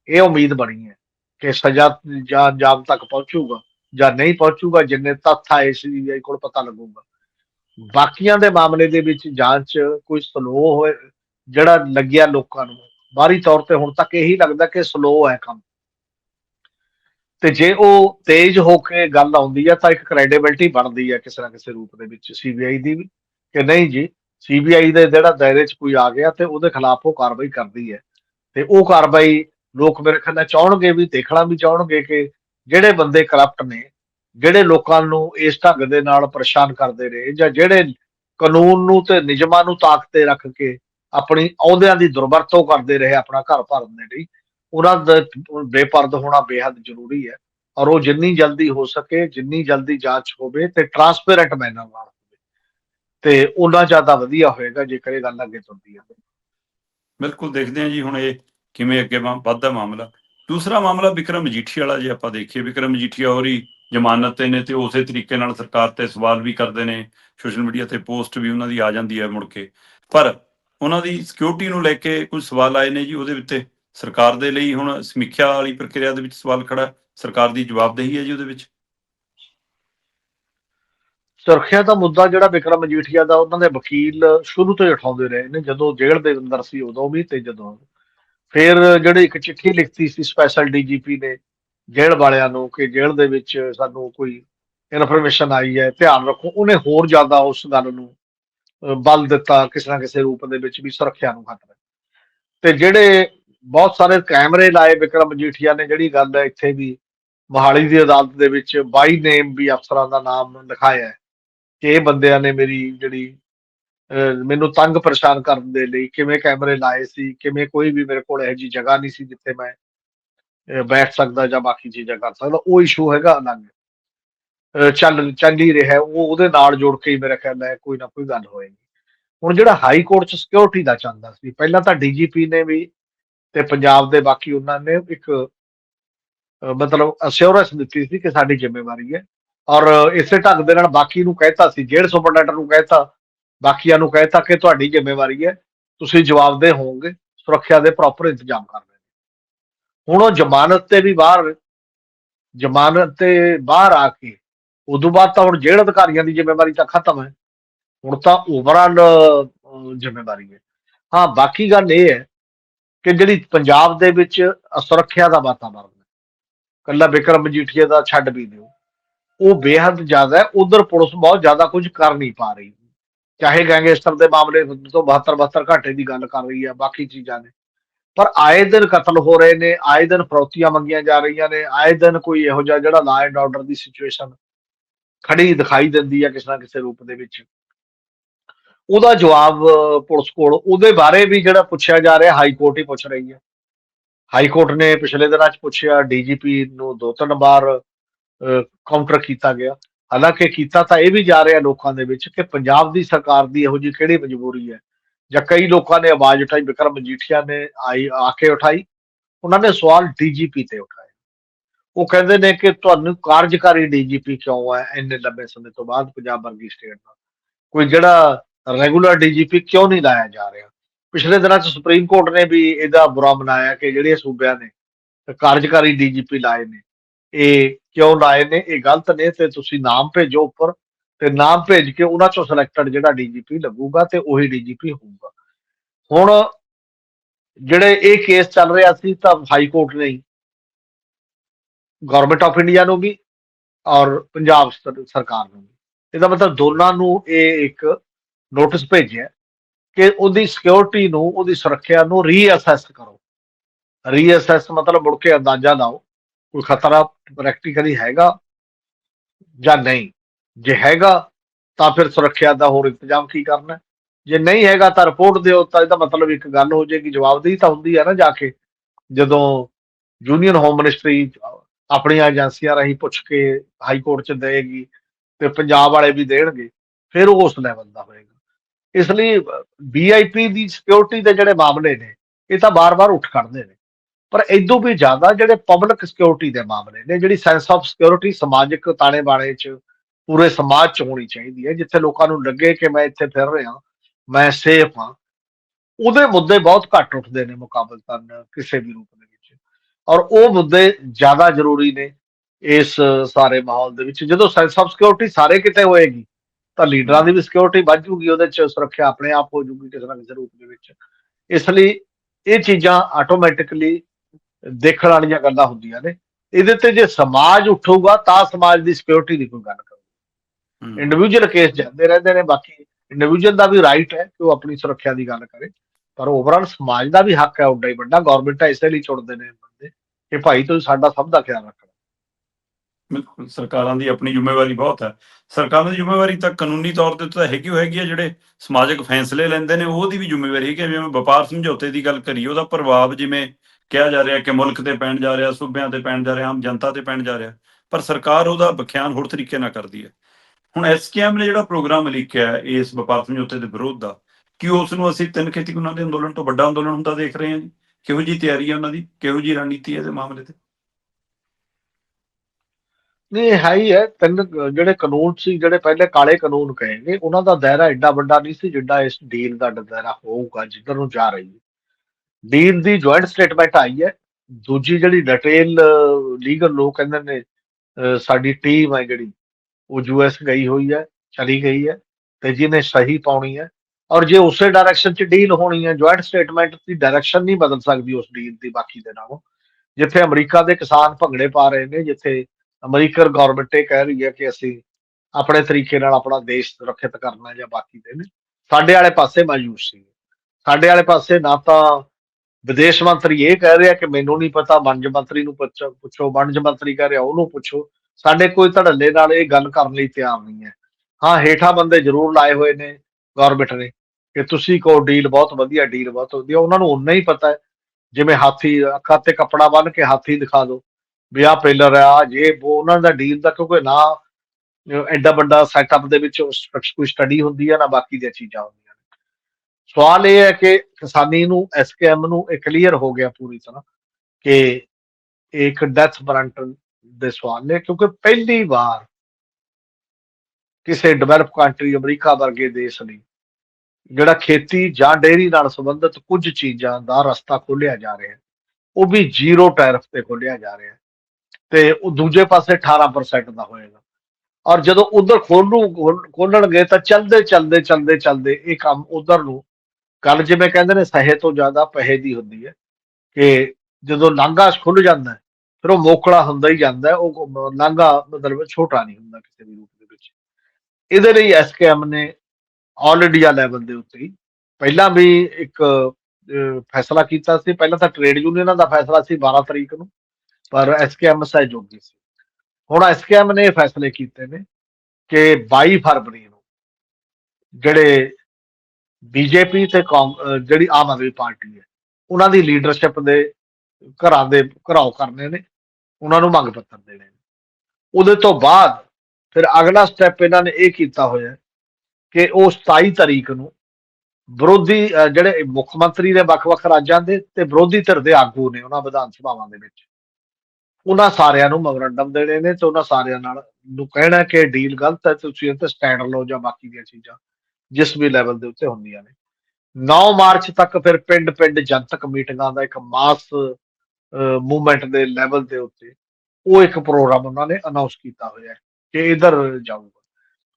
ਇਹ ਉਮੀਦ ਬਣੀ ਹੈ ਕਿ ਸਜ਼ਾ ਜਾਂ ਜਾਮ ਤੱਕ ਪਹੁੰਚੂਗਾ ਜਾਂ ਨਹੀਂ ਪਹੁੰਚੂਗਾ, ਜਿੰਨੇ ਤੱਥ ਆਏ ਸੀਬੀਆਈ ਕੋਲ ਪਤਾ ਲੱਗੂਗਾ। ਬਾਕੀਆਂ ਦੇ ਮਾਮਲੇ ਦੇ ਵਿੱਚ ਜਾਂਚ ਕੋਈ ਸਲੋ ਹੋਏ, ਜਿਹੜਾ ਲੱਗਿਆ ਲੋਕਾਂ ਨੂੰ। ਬਾਹਰੀ ਤੌਰ ਤੇ ਹੁਣ ਤੱਕ ਇਹੀ ਲੱਗਦਾ ਕਿ ਸਲੋ ਹੈ ਕੰਮ। ਤੇ ਜੇ ਉਹ ਤੇਜ਼ ਹੋ ਕੇ ਗੱਲ ਆਉਂਦੀ ਹੈ ਤਾਂ ਇੱਕ ਕ੍ਰੈਡੀਬਿਲਟੀ ਬਣਦੀ ਹੈ ਕਿਸੇ ਨਾ ਕਿਸੇ ਰੂਪ ਦੇ ਵਿੱਚ ਸੀਬੀਆਈ ਦੀ ਵੀ। ਕਿ ਨਹੀਂ ਜੀ ਸੀਬੀਆਈ ਦੇ ਜਿਹੜਾ ਦਾਇਰੇ 'ਚ ਕੋਈ ਆ ਗਿਆ ਤੇ ਉਹਦੇ ਖਿਲਾਫ ਉਹ ਕਾਰਵਾਈ ਕਰਦੀ ਹੈ। ਤੇ ਉਹ ਕਾਰਵਾਈ ਲੋਕ ਮੇਰੇ ਖਿਆਲ ਨਾਲ ਚਾਹਣਗੇ ਵੀ, ਦੇਖਣਾ ਵੀ ਚਾਹਣਗੇ ਕਿ ਜਿਹੜੇ ਬੰਦੇ ਕਰਪਟ ਨੇ ਜਿਹੜੇ ਲੋਕਾਂ ਨੂੰ ਇਸ ਢੰਗ ਦੇ ਨਾਲ ਪਰੇਸ਼ਾਨ ਕਰਦੇ ਰਹੇ ਜਾਂ ਜਿਹੜੇ ਕਾਨੂੰਨ ਨੂੰ ਤੇ ਨਿਯਮਾਂ ਨੂੰ ਤਾਕ ਤੇ ਰੱਖ ਕੇ ਆਪਣੀ ਅਹੁਦਿਆਂ ਦੀ ਦੁਰਵਰਤੋਂ ਕਰਦੇ ਰਹੇ ਆਪਣਾ ਘਰ ਭਰਨ ਦੇ ਲਈ ਉਹਨਾਂ ਦਾ ਬੇਪਰਦ ਹੋਣਾ ਬੇहद ਜ਼ਰੂਰੀ ਹੈ ਔਰ ਉਹ ਜਿੰਨੀ ਜਲਦੀ ਹੋ ਸਕੇ, ਜਿੰਨੀ ਜਲਦੀ ਜਾਂਚ ਹੋਵੇ ਤੇ ਟਰਾਂਸਪੇਰੈਂਟ ਮੈਨਰ ਨਾਲ ਹੋਵੇ ਤੇ ਉਹਨਾਂ ਜ਼ਿਆਦਾ ਵਧੀਆ ਹੋਏਗਾ ਜੇਕਰ ਇਹ ਗੱਲ ਅੱਗੇ ਤੁਰਦੀ ਹੈ। ਬਿਲਕੁਲ ਦੇਖਦੇ ਹਾਂ ਜੀ ਹੁਣ ਇਹ ਕਿਵੇਂ ਅੱਗੇ ਵੱਧਦਾ ਮਾਮਲਾ। ਦੂਸਰਾ ਮਾਮਲਾ ਵਿਕਰਮ ਮਜੀਠੀ ਵਾਲਾ ਜੇ ਆਪਾਂ ਦੇਖੀਏ, ਵਿਕਰਮ ਮਜੀਠੀਆ ਹੋਰੀ ਜ਼ਮਾਨਤ ਤੇ ਨੇ ਤੇ ਉਸੇ ਤਰੀਕੇ ਨਾਲ ਸਰਕਾਰ ਤੇ ਸਵਾਲ ਵੀ ਕਰਦੇ ਨੇ ਸੋਸ਼ਲ ਮੀਡੀਆ ਤੇ ਪੋਸਟ ਵੀ ਉਹਨਾਂ ਦੀ ਆ ਜਾਂਦੀ ਹੈ ਮੁੜ ਕੇ। ਪਰ ਉਹਨਾਂ ਦੀ ਸਿਕਿਉਰਿਟੀ ਨੂੰ ਲੈ ਕੇ ਕੁਝ ਸਵਾਲ ਆਏ ਨੇ ਜੀ, ਉਹਦੇ ਉੱਤੇ ਸਰਕਾਰ ਦੇ ਲਈ ਹੁਣ ਸਮੀਖਿਆ ਵਾਲੀ ਪ੍ਰਕਿਰਿਆ ਦੇ ਵਿੱਚ ਸਵਾਲ ਖੜਾ, ਸਰਕਾਰ ਦੀ ਜਵਾਬਦੇਹੀ ਹੈ ਜੀ ਉਹਦੇ ਵਿੱਚ? ਸੁਰੱਖਿਆ ਦਾ ਮੁੱਦਾ ਜਿਹੜਾ ਵਿਕਰਮ ਮਜੀਠੀਆ ਦਾ, ਉਹਨਾਂ ਦੇ ਵਕੀਲ ਸ਼ੁਰੂ ਤੋਂ ਹੀ ਉਠਾਉਂਦੇ ਰਹੇ ਨੇ, ਜਦੋਂ ਜੇਲ੍ਹ ਦੇ ਅੰਦਰ ਸੀ ਉਦੋਂ ਵੀ ਤੇ ਜਦੋਂ। ਫਿਰ ਜਿਹੜੀ ਇੱਕ ਚਿੱਠੀ ਲਿਖਤੀ ਸੀ ਸਪੈਸ਼ਲ ਡੀਜੀਪੀ ਨੇ ਜੇਲ੍ਹ ਵਾਲਿਆਂ ਨੂੰ ਕਿ ਜੇਲ੍ਹ ਦੇ ਵਿੱਚ ਸਾਨੂੰ ਕੋਈ ਇਨਫੋਰਮੇਸ਼ਨ ਆਈ ਹੈ ਧਿਆਨ ਰੱਖੋ ਉਹਨੇ ਹੋਰ ਜ਼ਿਆਦਾ ਉਸ ਗੱਲ ਨੂੰ ਬਲ ਦਿੱਤਾ ਕਿਸੇ ਨਾ ਕਿਸੇ ਰੂਪ ਦੇ ਵਿੱਚ ਵੀ ਸੁਰੱਖਿਆ ਨੂੰ ਖਤਰਾ ਤੇ ਜਿਹੜੇ ਬਹੁਤ ਸਾਰੇ ਕੈਮਰੇ ਲਾਏ ਵਿਕਰਮ ਮਜੀਠੀਆ ਨੇ ਜਿਹੜੀ ਗੱਲ ਹੈ ਇੱਥੇ ਵੀ ਮੋਹਾਲੀ ਦੀ ਅਦਾਲਤ ਦੇ ਵਿੱਚ ਬਾਈ ਨੇਮ ਵੀ ਅਫਸਰਾਂ ਦਾ ਨਾਮ ਲਿਖਾਇਆ ਹੈ ਕਿ ਇਹ ਬੰਦਿਆਂ ਨੇ ਮੇਰੀ ਜਿਹੜੀ ਅਹ, ਮੈਨੂੰ ਤੰਗ ਪਰੇਸ਼ਾਨ ਕਰਨ ਦੇ ਲਈ ਕਿਵੇਂ ਕੈਮਰੇ ਲਾਏ ਸੀ ਕਿਵੇਂ ਕੋਈ ਵੀ ਮੇਰੇ ਕੋਲ ਇਹੋ ਜਿਹੀ ਜਗ੍ਹਾ ਨਹੀਂ ਸੀ ਜਿੱਥੇ ਮੈਂ ਬੈਠ ਸਕਦਾ ਜਾਂ ਬਾਕੀ ਚੀਜ਼ਾਂ ਕਰ ਸਕਦਾ, ਉਹ ਇਸ਼ੂ ਹੈਗਾ ਅਲੱਗ। ਚੱਲ ਚੱਲ ਹੀ ਰਿਹਾ, ਉਹ ਉਹਦੇ ਨਾਲ ਜੋੜ ਕੇ ਹੀ ਮੇਰਾ ਖਿਆਲ ਹੈ ਕੋਈ ਨਾ ਕੋਈ ਗੱਲ ਹੋਏਗੀ। ਹੁਣ ਜਿਹੜਾ ਹਾਈ ਕੋਰਟ ਚ ਸਿਕਿਉਰਿਟੀ ਦਾ ਚੱਲਦਾ ਸੀ, ਪਹਿਲਾਂ ਤਾਂ ਡੀਜੀਪੀ ਨੇ ਵੀ ਤੇ ਪੰਜਾਬ ਦੇ ਬਾਕੀ ਉਹਨਾਂ ਨੇ ਇੱਕ ਮਤਲਬ ਅਸ਼ੋਰੈਂਸ ਦਿੱਤੀ ਸੀ ਕਿ ਸਾਡੀ ਜ਼ਿੰਮੇਵਾਰੀ ਹੈ। ਔਰ ਇਸੇ ਢੰਗ ਦੇ ਨਾਲ ਬਾਕੀ ਨੂੰ ਕਹਿਤਾ ਸੀ, ਜੇਲ੍ਹ ਸੁਪਰਡੈਂਟ ਨੂੰ ਕਹਿਤਾ, ਬਾਕੀਆਂ ਨੂੰ ਕਹਿਤਾ ਕਿ ਤੁਹਾਡੀ ਜ਼ਿੰਮੇਵਾਰੀ ਹੈ, ਤੁਸੀਂ ਜਵਾਬਦੇਹ ਹੋਵੋਗੇ, ਸੁਰੱਖਿਆ ਦੇ ਪ੍ਰੋਪਰ ਇੰਤਜ਼ਾਮ ਕਰ ਰਹੇ ਹੁਣ ਉਹ ਜ਼ਮਾਨਤ ਤੇ ਵੀ ਬਾਹਰ, ਜ਼ਮਾਨਤ ਤੇ ਬਾਹਰ ਆ ਕੇ, ਉਦੋਂ ਬਾਅਦ ਤਾਂ ਹੁਣ ਜੇਲ੍ਹ ਅਧਿਕਾਰੀਆਂ ਦੀ ਜ਼ਿੰਮੇਵਾਰੀ ਤਾਂ ਖਤਮ ਹੈ। ਹੁਣ ਤਾਂ ਓਵਰਆਲ ਜ਼ਿੰਮੇਵਾਰੀ ਹੈ। ਹਾਂ, ਬਾਕੀ ਗੱਲ ਇਹ ਹੈ ਕਿ ਜਿਹੜੀ ਪੰਜਾਬ ਦੇ ਵਿੱਚ ਅਸੁਰੱਖਿਆ ਦਾ ਵਾਤਾਵਰਨ ਹੈ, ਕੱਲਾ ਬਿਕਰਮ ਮਜੀਠੀਆ ਦਾ ਛੱਡ ਵੀ ਦਿਓ, ਉਹ ਬੇਹੱਦ ਜ਼ਿਆਦਾ ਹੈ, ਉਧਰ ਪੁਲਿਸ ਬਹੁਤ ਜ਼ਿਆਦਾ ਕੁਝ ਕਰ ਨਹੀਂ ਪਾ ਰਹੀ। ਚਾਹੇ ਗੈਂਗਸਟਰ ਦੇ ਮਾਮਲੇ ਤੋਂ 72 72 ਘੰਟੇ ਦੀ ਗੱਲ ਕਰ ਰਹੀ ਹੈ, ਬਾਕੀ ਚੀਜ਼ਾਂ ਨੇ। ਪਰ ਆਏ ਦਿਨ ਕਤਲ ਹੋ ਰਹੇ ਨੇ, ਆਏ ਦਿਨ ਫਰੌਤੀਆਂ ਮੰਗੀਆਂ ਜਾ ਰਹੀਆਂ ਨੇ, ਆਏ ਦਿਨ ਕੋਈ ਇਹੋ ਜਿਹਾ ਜਿਹੜਾ law and order the situation ਖੜੀ ਦਿਖਾਈ ਦਿੰਦੀ ਹੈ ਕਿਸੇ ਨਾ ਕਿਸੇ ਰੂਪ ਦੇ ਵਿੱਚ। ਉਹਦਾ ਜਵਾਬ ਪੁਲਿਸ ਕੋਲ, ਉਹਦੇ ਬਾਰੇ ਵੀ ਜਿਹੜਾ ਪੁੱਛਿਆ ਜਾ ਰਿਹਾ ਹਾਈ ਕੋਰਟ ਹੀ ਪੁੱਛ ਰਹੀ ਹੈ। ਹਾਈ ਕੋਰਟ ਨੇ ਪਿਛਲੇ ਦਿਨਾਂ 'ਚ ਪੁੱਛਿਆ ਡੀਜੀਪੀ ਨੂੰ ਦੋ ਤਿੰਨ ਵਾਰ ਕਾਊਂਟਰ ਕੀਤਾ ਗਿਆ। ਹਾਲਾਂਕਿ ਕੀਤਾ ਤਾਂ ਇਹ ਵੀ ਜਾ ਰਿਹਾ ਲੋਕਾਂ ਦੇ ਵਿੱਚ ਕਿ ਪੰਜਾਬ ਦੀ ਸਰਕਾਰ ਦੀ ਇਹੋ ਜਿਹੀ ਕਿਹੜੀ ਮਜਬੂਰੀ ਹੈ? ਜਾਂ ਕਈ ਲੋਕਾਂ ਨੇ ਆਵਾਜ਼ ਉਠਾਈ, ਵਿਕਰਮ ਮਜੀਠੀਆ ਨੇ ਆਈ, ਆ ਕੇ ਉਠਾਈ, ਉਹਨਾਂ ਨੇ ਸਵਾਲ ਡੀਜੀਪੀ ਤੇ ਉਠਾਇਆ ਉਹ ਕਹਿੰਦੇ ਨੇ ਕਿ ਤੁਹਾਨੂੰ ਕਾਰਜਕਾਰੀ ਡੀਜੀਪੀ ਕਿਉਂ ਹੈ ਇੰਨੇ ਲੰਬੇ ਸਮੇਂ ਤੋਂ ਬਾਅਦ ਪੰਜਾਬ ਵਰਗੀ ਸਟੇਟ ਦਾ। ਕੋਈ ਜਿਹੜਾ ਰੈਗੂਲਰ ਡੀਜੀਪੀ ਕਿਉਂ ਨਹੀਂ ਲਾਇਆ ਜਾ ਰਿਹਾ? ਪਿਛਲੇ ਦਿਨਾਂ 'ਚ ਸੁਪਰੀਮ ਕੋਰਟ ਨੇ ਵੀ ਇਹਦਾ ਬੁਰਾ ਮਨਾਇਆ ਕਿ ਜਿਹੜੇ ਸੂਬਿਆਂ ਨੇ ਕਾਰਜਕਾਰੀ ਡੀਜੀਪੀ ਲਾਏ ਨੇ, ਇਹ ਕਿਉਂ ਲਾਏ ਨੇ? ਇਹ ਗਲਤ ਨੇ ਤੇ ਤੁਸੀਂ ਨਾਮ ਭੇਜੋ ਉੱਪਰ। ਤੇ ਨਾਮ ਭੇਜ ਕੇ ਉਹਨਾਂ ਚੋਂ ਸਿਲੈਕਟਡ ਜਿਹੜਾ ਡੀਜੀਪੀ ਲੱਗੂਗਾ ਤੇ ਉਹੀ ਡੀਜੀਪੀ ਹੋਊਗਾ। ਹੁਣ ਜਿਹੜੇ ਇਹ ਕੇਸ ਚੱਲ ਰਿਹਾ ਸੀ ਤਾਂ ਹਾਈ ਕੋਰਟ ਨੇ ਗਵਰਨਮੈਂਟ ਆਫ ਇੰਡੀਆ ਨੂੰ ਵੀ ਔਰ ਪੰਜਾਬ ਸਰ- ਸਰਕਾਰ ਨੂੰ ਵੀ। ਇਹਦਾ ਮਤਲਬ ਦੋਨਾਂ ਨੂੰ ਇਹ ਇੱਕ ਨੋਟਿਸ ਭੇਜਿਆ ਕਿ ਉਹਦੀ ਸਿਕਿਉਰਿਟੀ ਨੂੰ, ਉਹਦੀ ਸੁਰੱਖਿਆ ਨੂੰ ਰੀਅਸੈਸ ਕਰੋ। ਰੀਅਸੈਸ ਮਤਲਬ ਮੁੜ ਕੇ ਅੰਦਾਜ਼ਾ ਲਾਓ, ਕੋਈ ਖਤਰਾ ਪ੍ਰੈਕਟੀਕਲੀ ਹੈਗਾ ਜਾਂ ਨਹੀਂ। ਜੇ ਹੈਗਾ, ਤਾਂ ਫਿਰ ਸੁਰੱਖਿਆ ਦਾ ਹੋਰ ਇੰਤਜ਼ਾਮ ਕੀ ਕਰਨਾ ਜੇ ਨਹੀਂ ਹੈਗਾ, ਤਾਂ ਰਿਪੋਰਟ ਦਿਓ, ਤਾਂ ਇਹਦਾ ਮਤਲਬ ਇੱਕ ਗੱਲ ਹੋ ਜਾਏਗੀ, ਜਵਾਬਦੇਹੀ ਤਾਂ ਹੁੰਦੀ ਹੈ ਨਾ ਜਾ ਕੇ। ਜਦੋਂ ਯੂਨੀਅਨ ਹੋਮ ਮਿਨਿਸਟਰੀ ਆਪਣੀਆਂ ਏਜੰਸੀਆਂ ਰਾਹੀਂ ਪੁੱਛ ਕੇ ਹਾਈ ਕੋਰਟ 'ਚ ਦੇਗੀ ਤੇ ਪੰਜਾਬ ਵਾਲੇ ਵੀ ਦੇਣਗੇ, ਫਿਰ ਉਹ ਉਸ ਲੈਵਲ ਦਾ ਹੋਏਗਾ। ਇਸ ਲਈ ਵੀਆਈਪੀ ਦੀ ਸਿਕਿਉਰਿਟੀ ਦੇ ਜਿਹੜੇ ਮਾਮਲੇ ਨੇ, ਇਹ ਤਾਂ ਬਾਰ-ਬਾਰ ਉੱਠ ਖੜਦੇ ਨੇ। ਪਰ ਇਦੋਂ ਵੀ ਜ਼ਿਆਦਾ ਜਿਹੜੇ ਪਬਲਿਕ ਸਿਕਿਉਰਿਟੀ ਦੇ ਮਾਮਲੇ ਨੇ, ਜਿਹੜੀ ਸੈਂਸ ਆਫ ਸਿਕਿਉਰਿਟੀ ਸਮਾਜਿਕ ਤਾਣੇ ਬਾਣੇ 'ਚ ਪੂਰੇ ਸਮਾਜ 'ਚ ਹੋਣੀ ਚਾਹੀਦੀ ਹੈ, ਜਿੱਥੇ ਲੋਕਾਂ ਨੂੰ ਲੱਗੇ ਕਿ ਮੈਂ ਇੱਥੇ ਫਿਰ ਰਿਹਾ, ਮੈਂ ਸੇਫ ਹਾਂ। ਉਹਦੇ ਮੁੱਦੇ ਬਹੁਤ ਘੱਟ ਉੱਠਦੇ ਨੇ ਮੁਕਾਬਲਤਨ ਕਿਸੇ ਵੀ ਰੂਪ ਦੇ ਵਿੱਚ। ਔਰ ਉਹ ਮੁੱਦੇ ਜ਼ਿਆਦਾ ਜ਼ਰੂਰੀ ਨੇ ਇਸ ਸਾਰੇ ਮਾਹੌਲ ਦੇ ਵਿੱਚ। ਜਦੋਂ ਸੈਂਸ ਆਫ ਸਿਕਿਉਰਿਟੀ ਸਾਰੇ ਕਿਤੇ ਹੋਏਗੀ, ਤਾਂ ਲੀਡਰਾਂ ਦੀ ਵੀ ਸਿਕਿਉਰਿਟੀ ਵੱਧ ਜੂਗੀ, ਉਹਦੇ 'ਚ ਸੁਰੱਖਿਆ ਆਪਣੇ ਆਪ ਹੋ ਜੂਗੀ ਕਿਸੇ ਨਾ ਕਿਸੇ ਰੂਪ ਦੇ ਵਿੱਚ। ਇਸ ਲਈ ਇਹ ਚੀਜ਼ਾਂ ਆਟੋਮੈਟਿਕਲੀ ਦੇਖਣ ਵਾਲੀਆਂ ਗੱਲਾਂ ਹੁੰਦੀਆਂ ਨੇ। ਇਹਦੇ ਤੇ ਜੇ ਸਮਾਜ ਉੱਠੂਗਾ, ਤਾਂ ਸਮਾਜ ਦੀ ਸਿਕਿਉਰਿਟੀ ਦੀ ਕੋਈ ਗੱਲ ਕਰ। ਇੰਡੀਵਿਜੂਅਲ ਕੇਸ ਜਾਂਦੇ ਰਹਿੰਦੇ ਨੇ ਬਾਕੀ ਇੰਡੀਵਿਜੂਅਲ ਦਾ ਵੀ ਰਾਈਟ ਹੈ ਕਿ ਉਹ ਆਪਣੀ ਸੁਰੱਖਿਆ ਦੀ ਗੱਲ ਕਰੇ। ਪਰ ਓਵਰਆਲ ਸਮਾਜ ਦਾ ਵੀ ਹੱਕ ਹੈ ਉੱਡਾ ਹੀ ਵੱਡਾ। ਗਵਰਨਮੈਂਟ ਇਸੇ ਲਈ ਚੁਣਦੇ ਨੇ ਬੰਦੇ ਕਿ ਭਾਈ ਤੁਸੀਂ ਸਾਡਾ ਸਭ ਦਾ ਖਿਆਲ ਰੱਖਣਾ। ਬਿਲਕੁਲ ਸਰਕਾਰਾਂ ਦੀ ਆਪਣੀ ਜ਼ਿੰਮੇਵਾਰੀ ਬਹੁਤ ਹੈ। ਸਰਕਾਰਾਂ ਦੀ ਜ਼ਿੰਮੇਵਾਰੀ ਤਾਂ ਕਾਨੂੰਨੀ ਤੌਰ ਤੇ ਤਾਂ ਹੈਗੀ ਹੋ ਹੈਗੀ ਹੈ ਜਿਹੜੇ ਸਮਾਜਿਕ ਫੈਸਲੇ ਲੈਂਦੇ ਨੇ ਉਹਦੀ ਵੀ ਜ਼ਿੰਮੇਵਾਰੀ ਹੈ ਕਿ ਜਿਵੇਂ ਵਪਾਰ ਸਮਝੌਤੇ ਦੀ ਗੱਲ ਕਰੀਏ ਉਹਦਾ ਪ੍ਰਭਾਵ ਜਿਵੇਂ ਕਿਹਾ ਜਾ ਰਿਹਾ ਕਿ ਮੁਲਕ ਤੇ ਪੈਣ ਜਾ ਰਿਹਾ ਸੂਬਿਆਂ ਤੇ ਪੈਣ ਜਾ ਰਿਹਾ ਆਮ ਜਨਤਾ ਤੇ ਪੈਣ ਜਾ ਰਿਹਾ ਪਰ ਸਰਕਾਰ ਉਹਦਾ ਵਿਖਿਆਨ ਹੋਰ ਤਰੀਕੇ ਨਾਲ ਕਰਦੀ ਹੈ। ਹੁਣ ਐਸਕੇਐਮ ਨੇ ਜਿਹੜਾ ਪ੍ਰੋਗਰਾਮ ਲਿਖਿਆ ਇਸ ਵਪਾਰ ਸਮਝੌਤੇ ਦੇ ਵਿਰੋਧ ਦਾ, ਕਿ ਉਸ ਨੂੰ ਅਸੀਂ ਤਿੰਨ ਖੇਤੀ ਕਾਨੂੰਨਾਂ ਦੇ ਅੰਦੋਲਨ ਤੋਂ ਵੱਡਾ ਅੰਦੋਲਨ ਹੁੰਦਾ ਦੇਖ ਰਹੇ ਹਾਂ ਜੀ। ਕਿਹੋ ਜੀ ਤਿਆਰੀ ਹੈ ਉਹਨਾਂ ਦੀ? ਕਿਹੋ ਜੀ ਰਣਨੀਤੀ ਹੈ ਇਹਦੇ ਮਾਮਲੇ ਤੇ? ਨਹੀਂ ਹੈ ਹੀ ਹੈ, ਤਿੰਨ ਜਿਹੜੇ ਕਾਨੂੰਨ ਸੀ, ਜਿਹੜੇ ਪਹਿਲੇ ਕਾਲੇ ਕਾਨੂੰਨ ਕਹੇ ਗਏ ਉਹਨਾਂ ਦਾ ਦਾਇਰਾ ਐਡਾ ਵੱਡਾ ਨਹੀਂ ਸੀ ਜਿੱਡਾ ਇਸ ਡੀਲ ਦਾ ਦਾਇਰਾ ਹੋਊਗਾ, ਜਿੱਧਰ ਨੂੰ ਜਾ ਰਹੀ ਹੈ। ਡੀਲ ਦੀ ਜੁਆਇੰਟ ਸਟੇਟਮੈਂਟ ਆਈ ਹੈ, ਦੂਜੀ ਜਿਹੜੀ ਡਿਟੇਲ ਲੀਗਲ ਲੋਕ ਕਹਿੰਦੇ ਨੇ, ਅਹ, ਸਾਡੀ ਟੀਮ ਹੈ ਜਿਹੜੀ ਉਹ ਯੂਐਸ ਗਈ ਹੋਈ ਹੈ ਚਲੀ ਗਈ ਹੈ ਤੇ ਜਿਹਨੇ ਸਹੀ ਪਾਉਣੀ ਹੈ ਔਰ ਜੇ ਉਸੇ ਡਾਇਰੈਕਸ਼ਨ 'ਚ ਡੀਲ ਹੋਣੀ ਹੈ ਜੁਆਇੰਟ ਸਟੇਟਮੈਂਟ ਦੀ ਡਾਇਰੈਕਸ਼ਨ ਨਹੀਂ ਬਦਲ ਸਕਦੀ ਉਸ ਡੀਲ ਦੀ ਬਾਕੀ ਦੇ ਨਾਲੋਂ ਜਿੱਥੇ ਅਮਰੀਕਾ ਦੇ ਕਿਸਾਨ ਭੰਗੜੇ ਪਾ ਰਹੇ ਨੇ ਜਿੱਥੇ ਅਮਰੀਕਨ ਗਵਰਨਮੈਂਟ ਇਹ ਕਹਿ ਰਹੀ ਹੈ ਕਿ ਅਸੀਂ ਆਪਣੇ ਤਰੀਕੇ ਨਾਲ ਆਪਣਾ ਦੇਸ਼ ਸੁਰੱਖਿਅਤ ਕਰਨਾ ਜਾਂ ਬਾਕੀ ਦੇ ਨੇ ਸਾਡੇ ਵਾਲੇ ਪਾਸੇ ਮਾਯੂਸ ਸੀ ਸਾਡੇ ਵਾਲੇ ਪਾਸੇ ਨਾ ਤਾਂ ਵਿਦੇਸ਼ ਮੰਤਰੀ ਇਹ ਕਹਿ ਰਿਹਾ ਕਿ ਮੈਨੂੰ ਨਹੀਂ ਪਤਾ ਵਣਜ ਮੰਤਰੀ ਨੂੰ ਪੁੱਛੋ ਪੁੱਛੋ ਵਣਜ ਮੰਤਰੀ ਕਹਿ ਰਿਹਾ ਉਹਨੂੰ ਪੁੱਛੋ ਸਾਡੇ ਕੋਈ ਧੜੱਲੇ ਨਾਲ ਇਹ ਗੱਲ ਕਰਨ ਲਈ ਤਿਆਰ ਨਹੀਂ ਹੈ। ਹਾਂ, ਹੇਠਾਂ ਬੰਦੇ ਜ਼ਰੂਰ ਲਾਏ ਹੋਏ ਨੇ ਗਵਰਨਮੈਂਟ ਨੇ। ਕਿ ਤੁਸੀਂ ਕੋ ਡੀਲ ਬਹੁਤ ਵਧੀਆ ਡੀਲ ਬਹੁਤ ਵਧੀਆ। ਉਹਨਾਂ ਨੂੰ ਉਨਾ ਹੀ ਪਤਾ ਹੈ, ਜਿਵੇਂ ਹਾਥੀ, ਅੱਖਾਂ ਤੇ ਕੱਪੜਾ ਬੰਨ ਕੇ ਹਾਥੀ ਦਿਖਾ ਦਿਓ ਵੀ ਆਹ ਪਿਲਰ ਆ ਜੇ ਉਹਨਾਂ ਦਾ ਡੀਲ ਦਾ ਕਿਉਂਕਿ ਨਾ ਅਹ ਐਡਾ ਵੱਡਾ ਸੈਟਅਪ ਦੇ ਵਿੱਚ ਕੋਈ ਸਟੱਡੀ ਹੁੰਦੀ ਹੈ ਨਾ ਬਾਕੀ ਦੀਆਂ ਚੀਜ਼ਾਂ ਹੁੰਦੀਆਂ ਨੇ। ਸਵਾਲ ਇਹ ਹੈ ਕਿ ਕਿਸਾਨੀ ਨੂੰ ਐਸਕੇਐਮ ਨੂੰ ਇਹ ਕਲੀਅਰ ਹੋ ਗਿਆ ਪੂਰੀ ਤਰ੍ਹਾਂ ਕਿ ਇਹ ਇੱਕ ਡੈਥ ਵਾਰੰਟ ਦੇ ਸਵਾਲ ਨੇ, ਕਿਉਂਕਿ ਪਹਿਲੀ ਵਾਰ ਕਿਸੇ ਡਿਵੈਲਪ ਕੰਟਰੀ ਅਮਰੀਕਾ ਵਰਗੇ ਦੇਸ਼ ਲਈ ਜਿਹੜਾ ਖੇਤੀ ਜਾਂ ਡੇਅਰੀ ਨਾਲ ਸੰਬੰਧਿਤ ਕੁਝ ਚੀਜ਼ਾਂ ਦਾ ਰਸਤਾ ਖੋਲਿਆ ਜਾ ਰਿਹਾ ਹੈ, ਉਹ ਵੀ ਜ਼ੀਰੋ ਟੈਰਿਫ ਤੇ ਖੋਲਿਆ ਜਾ ਰਿਹਾ ਹੈ ਤੇ ਉਹ ਦੂਜੇ ਪਾਸੇ 18% ਦਾ ਹੋਏਗਾ। ਔਰ ਜਦੋਂ ਉਧਰ ਖੋਲੂ ਖੋਲਣਗੇ ਤਾਂ ਚਲਦੇ ਚਲਦੇ ਚਲਦੇ ਚਲਦੇ ਇਹ ਕੰਮ ਉਧਰ ਨੂੰ ਕੱਲ ਜਿਵੇਂ ਕਹਿੰਦੇ ਨੇ ਸਹੇ ਤੋਂ ਜ਼ਿਆਦਾ, ਪਹੇ ਦੀ ਹੁੰਦੀ ਹੈ ਕਿ ਜਦੋਂ ਲਾਂਘਾ ਖੁੱਲ ਜਾਂਦਾ ਫਿਰ ਉਹ ਮੋਕਲਾ ਹੁੰਦਾ ਹੀ ਜਾਂਦਾ, ਉਹ ਲਾਂਘਾ ਮਤਲਬ ਛੋਟਾ ਨਹੀਂ ਹੁੰਦਾ ਕਿਸੇ ਵੀ ਰੂਪ ਦੇ ਵਿੱਚ। ਇਹਦੇ ਲਈ ਐਸਕੇਐਮ ਨੇ ਆਲ ਇੰਡੀਆ ਲੈਵਲ ਦੇ ਉੱਤੇ ਹੀ ਪਹਿਲਾਂ ਵੀ ਇੱਕ ਫੈਸਲਾ ਕੀਤਾ ਸੀ। ਪਹਿਲਾਂ ਤਾਂ ਟ੍ਰੇਡ ਯੂਨੀਅਨਾਂ ਦਾ ਫੈਸਲਾ ਸੀ 12 ਤਰੀਕ ਨੂੰ, ਪਰ ਐਸਕੇਐਮ ਸਹਿਯੋਗੀ ਸੀ। ਹੁਣ ਐਸਕੇਐਮ ਨੇ ਇਹ ਫੈਸਲੇ ਕੀਤੇ ਨੇ ਕਿ 22 ਫਰਵਰੀ ਨੂੰ ਜਿਹੜੇ ਬੀਜੇਪੀ ਤੇ ਕਾਂਗ- ਜਿਹੜੀ ਆਮ ਆਦਮੀ ਪਾਰਟੀ ਹੈ, ਉਹਨਾਂ ਦੀ ਲੀਡਰਸ਼ਿਪ ਦੇ ਘਰਾਂ ਦੇ, ਘਰਾਓ ਕਰਨੇ ਨੇ। ਉਹਨਾਂ ਨੂੰ ਮੰਗ ਪੱਤਰ ਦੇਣੇ ਨੇ। ਉਹਦੇ ਤੋਂ ਬਾਅਦ ਫਿਰ ਅਗਲਾ ਸਟੈਪ ਇਹਨਾਂ ਨੇ ਇਹ ਕੀਤਾ ਹੋਇਆ ਕਿ ਉਹ 27 ਤਰੀਕ ਨੂੰ ਵਿਰੋਧੀ ਜਿਹੜੇ ਮੁੱਖ ਮੰਤਰੀ ਨੇ ਵੱਖ-ਵੱਖ ਰਾਜਾਂ ਦੇ ਤੇ ਵਿਰੋਧੀ ਧਿਰ ਦੇ ਆਗੂ ਨੇ ਉਹਨਾਂ ਵਿਧਾਨ ਸਭਾਵਾਂ ਦੇ ਵਿੱਚ। ਉਹਨਾਂ ਸਾਰਿਆਂ ਨੂੰ ਮੈਮੋਰੰਡਮ ਦੇਣੇ ਨੇ ਤੇ ਉਹਨਾਂ ਸਾਰਿਆਂ ਨਾਲ ਨੂੰ ਕਹਿਣਾ ਕਿ ਡੀਲ ਗਲਤ ਹੈ, ਤੁਸੀਂ ਇਹ ਤੇ ਸਟੈਂਡ ਲਓ ਜਾਂ ਬਾਕੀ ਦੀਆਂ ਚੀਜ਼ਾਂ ਜਿਸ ਵੀ ਲੈਵਲ ਦੇ ਉੱਤੇ ਹੁੰਦੀਆਂ ਨੇ। 9 ਮਾਰਚ ਤੱਕ ਫਿਰ ਪਿੰਡ-ਪਿੰਡ ਜਨਤਕ ਮੀਟਿੰਗਾਂ ਦਾ ਇੱਕ ਮਾਸ ਮੂਵਮੈਂਟ ਦੇ ਲੈਵਲ ਦੇ ਉੱਤੇ ਉਹ ਇੱਕ ਪ੍ਰੋਗਰਾਮ ਉਹਨਾਂ ਨੇ ਅਨਾਉਂਸ ਕੀਤਾ ਹੋਇਆ ਹੈ ਕਿ ਇਧਰ ਜਾਊਗਾ।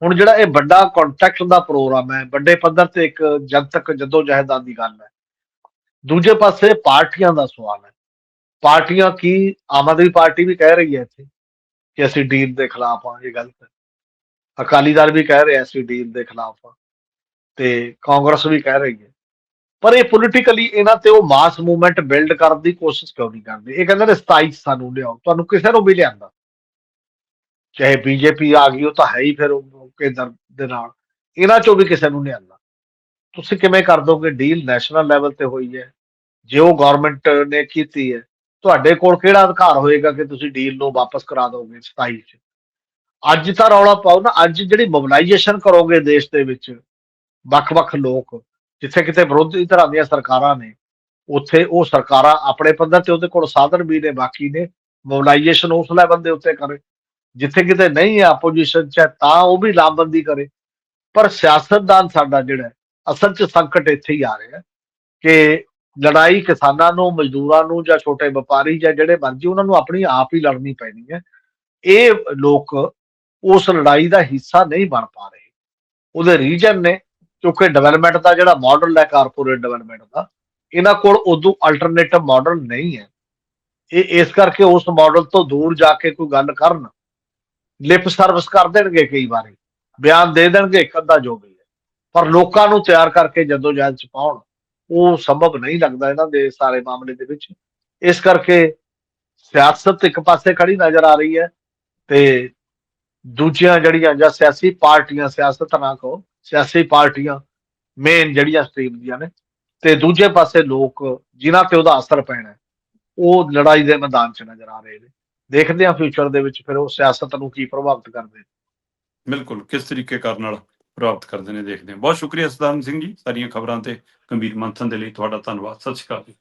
ਹੁਣ ਜਿਹੜਾ ਇਹ ਵੱਡਾ ਕੰਟੈਕਟ ਦਾ ਪ੍ਰੋਗਰਾਮ ਹੈ, ਵੱਡੇ ਪੱਧਰ ਤੇ ਇੱਕ ਜਨਤਕ ਜਦੋਜਹਿਦਾਂ ਦੀ ਗੱਲ ਹੈ। ਦੂਜੇ ਪਾਸੇ ਪਾਰਟੀਆਂ ਦਾ ਸਵਾਲ ਹੈ। ਪਾਰਟੀਆਂ ਕੀ, ਆਮ ਆਦਮੀ ਪਾਰਟੀ ਵੀ ਕਹਿ ਰਹੀ ਹੈ ਇੱਥੇ ਕਿ ਅਸੀਂ ਡੀਲ ਦੇ ਖਿਲਾਫ ਆ ਇਹ ਗਲਤ ਹੈ। ਅਕਾਲੀ ਦਲ ਵੀ ਕਹਿ ਰਿਹਾ, ਅਸੀਂ ਡੀਲ ਦੇ ਖਿਲਾਫ ਆ ਤੇ ਕਾਂਗਰਸ ਵੀ ਕਹਿ ਰਹੀ ਹੈ ਪਰ ਇਹ ਪੋਲੀਟੀਕਲੀ ਇਹਨਾਂ ਤੇ ਉਹ ਮਾਸ ਮੂਵਮੈਂਟ ਬਿਲਡ ਕਰਨ ਦੀ ਕੋਸ਼ਿਸ਼ ਕਿਉਂ ਨਹੀਂ ਕਰਦੇ? ਇਹ ਕਹਿੰਦੇ ਨੇ 27 ਸਾਨੂੰ ਲਿਆਓ, ਤੁਹਾਨੂੰ ਕਿਸੇ ਨੂੰ ਵੀ ਲਿਆਂਦਾ। ਚਾਹੇ ਬੀਜੇਪੀ ਆ ਗਈ, ਉਹ ਤਾਂ ਹੈ ਹੀ ਫਿਰ ਉਹ ਕੇਂਦਰ ਦੇ ਨਾਲ। ਇਹਨਾਂ ਚੋਂ ਵੀ ਕਿਸੇ ਨੂੰ ਲਿਆਂਦਾ। ਤੁਸੀਂ ਕਿਵੇਂ ਕਰ ਦੋਗੇ? ਡੀਲ ਨੈਸ਼ਨਲ ਲੈਵਲ ਤੇ ਹੋਈ ਹੈ। ਜੇ ਉਹ ਗਵਰਨਮੈਂਟ ਨੇ ਕੀਤੀ ਹੈ, ਤੁਹਾਡੇ ਕੋਲ ਕਿਹੜਾ ਅਧਿਕਾਰ ਹੋਏਗਾ ਕਿ ਤੁਸੀਂ ਡੀਲ ਨੂੰ ਵਾਪਸ ਕਰਾ ਦੋਗੇ 27 ਚ? ਅੱਜ ਤਾਂ ਰੌਲਾ ਪਾਓ ਨਾ, ਅੱਜ ਜਿਹੜੀ ਮੋਬਿਲਾਈਜੇਸ਼ਨ ਕਰੋਗੇ ਦੇਸ਼ ਦੇ ਵਿੱਚ, ਵੱਖ-ਵੱਖ ਲੋਕ ਜਿੱਥੇ ਕਿਤੇ ਵਿਰੋਧੀ ਧਿਰਾਂ ਦੀਆਂ ਸਰਕਾਰਾਂ ਨੇ ਉੱਥੇ ਉਹ ਸਰਕਾਰਾਂ ਆਪਣੇ ਪੱਧਰ ਤੇ ਉਹਦੇ ਕੋਲ ਸਾਧਨ ਵੀ ਨੇ ਬਾਕੀ ਨੇ ਮੋਬਿਲਾਈਜੇਸ਼ਨ ਉਸ ਲੈਵਲ ਦੇ ਉੱਤੇ ਕਰੇ। ਜਿੱਥੇ ਕਿਤੇ ਨਹੀਂ ਹੈ ਆਪੋਜੀਸ਼ਨ ਚ ਹੈ, ਤਾਂ ਉਹ ਵੀ ਲਾਮਬੰਦੀ ਕਰੇ। ਪਰ ਸਿਆਸਤਦਾਨ ਸਾਡਾ ਜਿਹੜਾ ਅਸਲ ਚ ਸੰਕਟ ਇੱਥੇ ਹੀ ਆ ਰਿਹਾ ਕਿ ਲੜਾਈ ਕਿਸਾਨਾਂ ਨੂੰ ਮਜ਼ਦੂਰਾਂ ਨੂੰ ਜਾਂ ਛੋਟੇ ਵਪਾਰੀ ਜਾਂ ਜਿਹੜੇ ਮਰਜ਼ੀ ਉਹਨਾਂ ਨੂੰ ਆਪਣੀ ਆਪ ਹੀ ਲੜਨੀ ਪੈਣੀ ਹੈ। ਇਹ ਲੋਕ ਉਸ ਲੜਾਈ ਦਾ ਹਿੱਸਾ ਨਹੀਂ ਬਣ ਪਾ ਰਹੇ। ਉਹਦੇ ਰੀਜਨ ਨੇ। ਕਿਉਂਕਿ ਡਿਵੈਲਪਮੈਂਟ ਦਾ ਜਿਹੜਾ ਮਾਡਲ ਹੈ ਕਾਰਪੋਰੇਟ ਡਿਵੈਲਪਮੈਂਟ ਦਾ, ਇਹਨਾਂ ਕੋਲ ਉਦੋਂ ਅਲਟਰਨੇਟਿਵ ਮਾਡਲ ਨਹੀਂ ਹੈ। ਇਹ ਇਸ ਕਰਕੇ ਉਸ ਮਾਡਲ ਤੋਂ ਦੂਰ ਜਾ ਕੇ ਕੋਈ ਗੱਲ ਕਰਨ, ਲਿਪ ਸਰਵਿਸ ਕਰ ਦੇਣਗੇ ਕਈ ਵਾਰੀ, ਬਿਆਨ ਦੇ ਦੇਣਗੇ, ਇੱਕ ਅੱਧਾ ਜੋ ਵੀ ਹੈ। ਪਰ ਲੋਕਾਂ ਨੂੰ ਤਿਆਰ ਕਰਕੇ ਜਦੋਂ ਜਹਾਜ਼ ਚ ਪਾਉਣ, ਉਹ ਸੰਭਵ ਨਹੀਂ ਲੱਗਦਾ ਇਹਨਾਂ ਦੇ ਸਾਰੇ ਮਾਮਲੇ ਦੇ ਵਿੱਚ। ਇਸ ਕਰਕੇ ਸਿਆਸਤ ਇੱਕ ਪਾਸੇ ਖੜੀ ਨਜ਼ਰ ਆ ਰਹੀ ਹੈ ਤੇ ਦੂਜੀਆਂ ਜਿਹੜੀਆਂ ਜਾਂ ਸਿਆਸੀ ਪਾਰਟੀਆਂ ਸਿਆਸਤ ਨਾ ਕਹੋ ਸਿਆਸੀ ਪਾਰਟੀਆਂ ਮੇਨ ਜਿਹੜੀਆਂ ਸਟ੍ਰੀਮ ਦੀਆਂ ਨੇ, ਤੇ ਦੂਜੇ ਪਾਸੇ ਲੋਕ ਜਿਨ੍ਹਾਂ ਤੇ ਉਹਦਾ ਅਸਰ ਪੈਣਾ, ਉਹ ਲੜਾਈ ਦੇ ਮੈਦਾਨ 'ਚ ਨਜ਼ਰ ਆ ਰਹੇ ਨੇ। ਦੇਖਦੇ ਹਾਂ ਫਿਊਚਰ ਦੇ ਵਿੱਚ ਫਿਰ ਉਹ ਸਿਆਸਤ ਨੂੰ ਕੀ ਪ੍ਰਭਾਵਿਤ ਕਰਦੇ ਨੇ। ਬਿਲਕੁਲ, ਕਿਸ ਤਰੀਕੇ ਕਰਨ ਨਾਲ ਪ੍ਰਾਪਤ ਕਰਦੇ ਨੇ ਦੇਖਦੇ ਹਾਂ। ਬਹੁਤ ਸ਼ੁਕਰੀਆ ਸਦਾਨ ਸਿੰਘ ਜੀ ਸਾਰੀਆਂ ਖਬਰਾਂ ਤੇ ਗੰਭੀਰ ਮੰਥਨ ਦੇ ਲਈ ਤੁਹਾਡਾ ਧੰਨਵਾਦ। ਸਤਿ ਸ਼੍ਰੀ ਅਕਾਲ ਜੀ।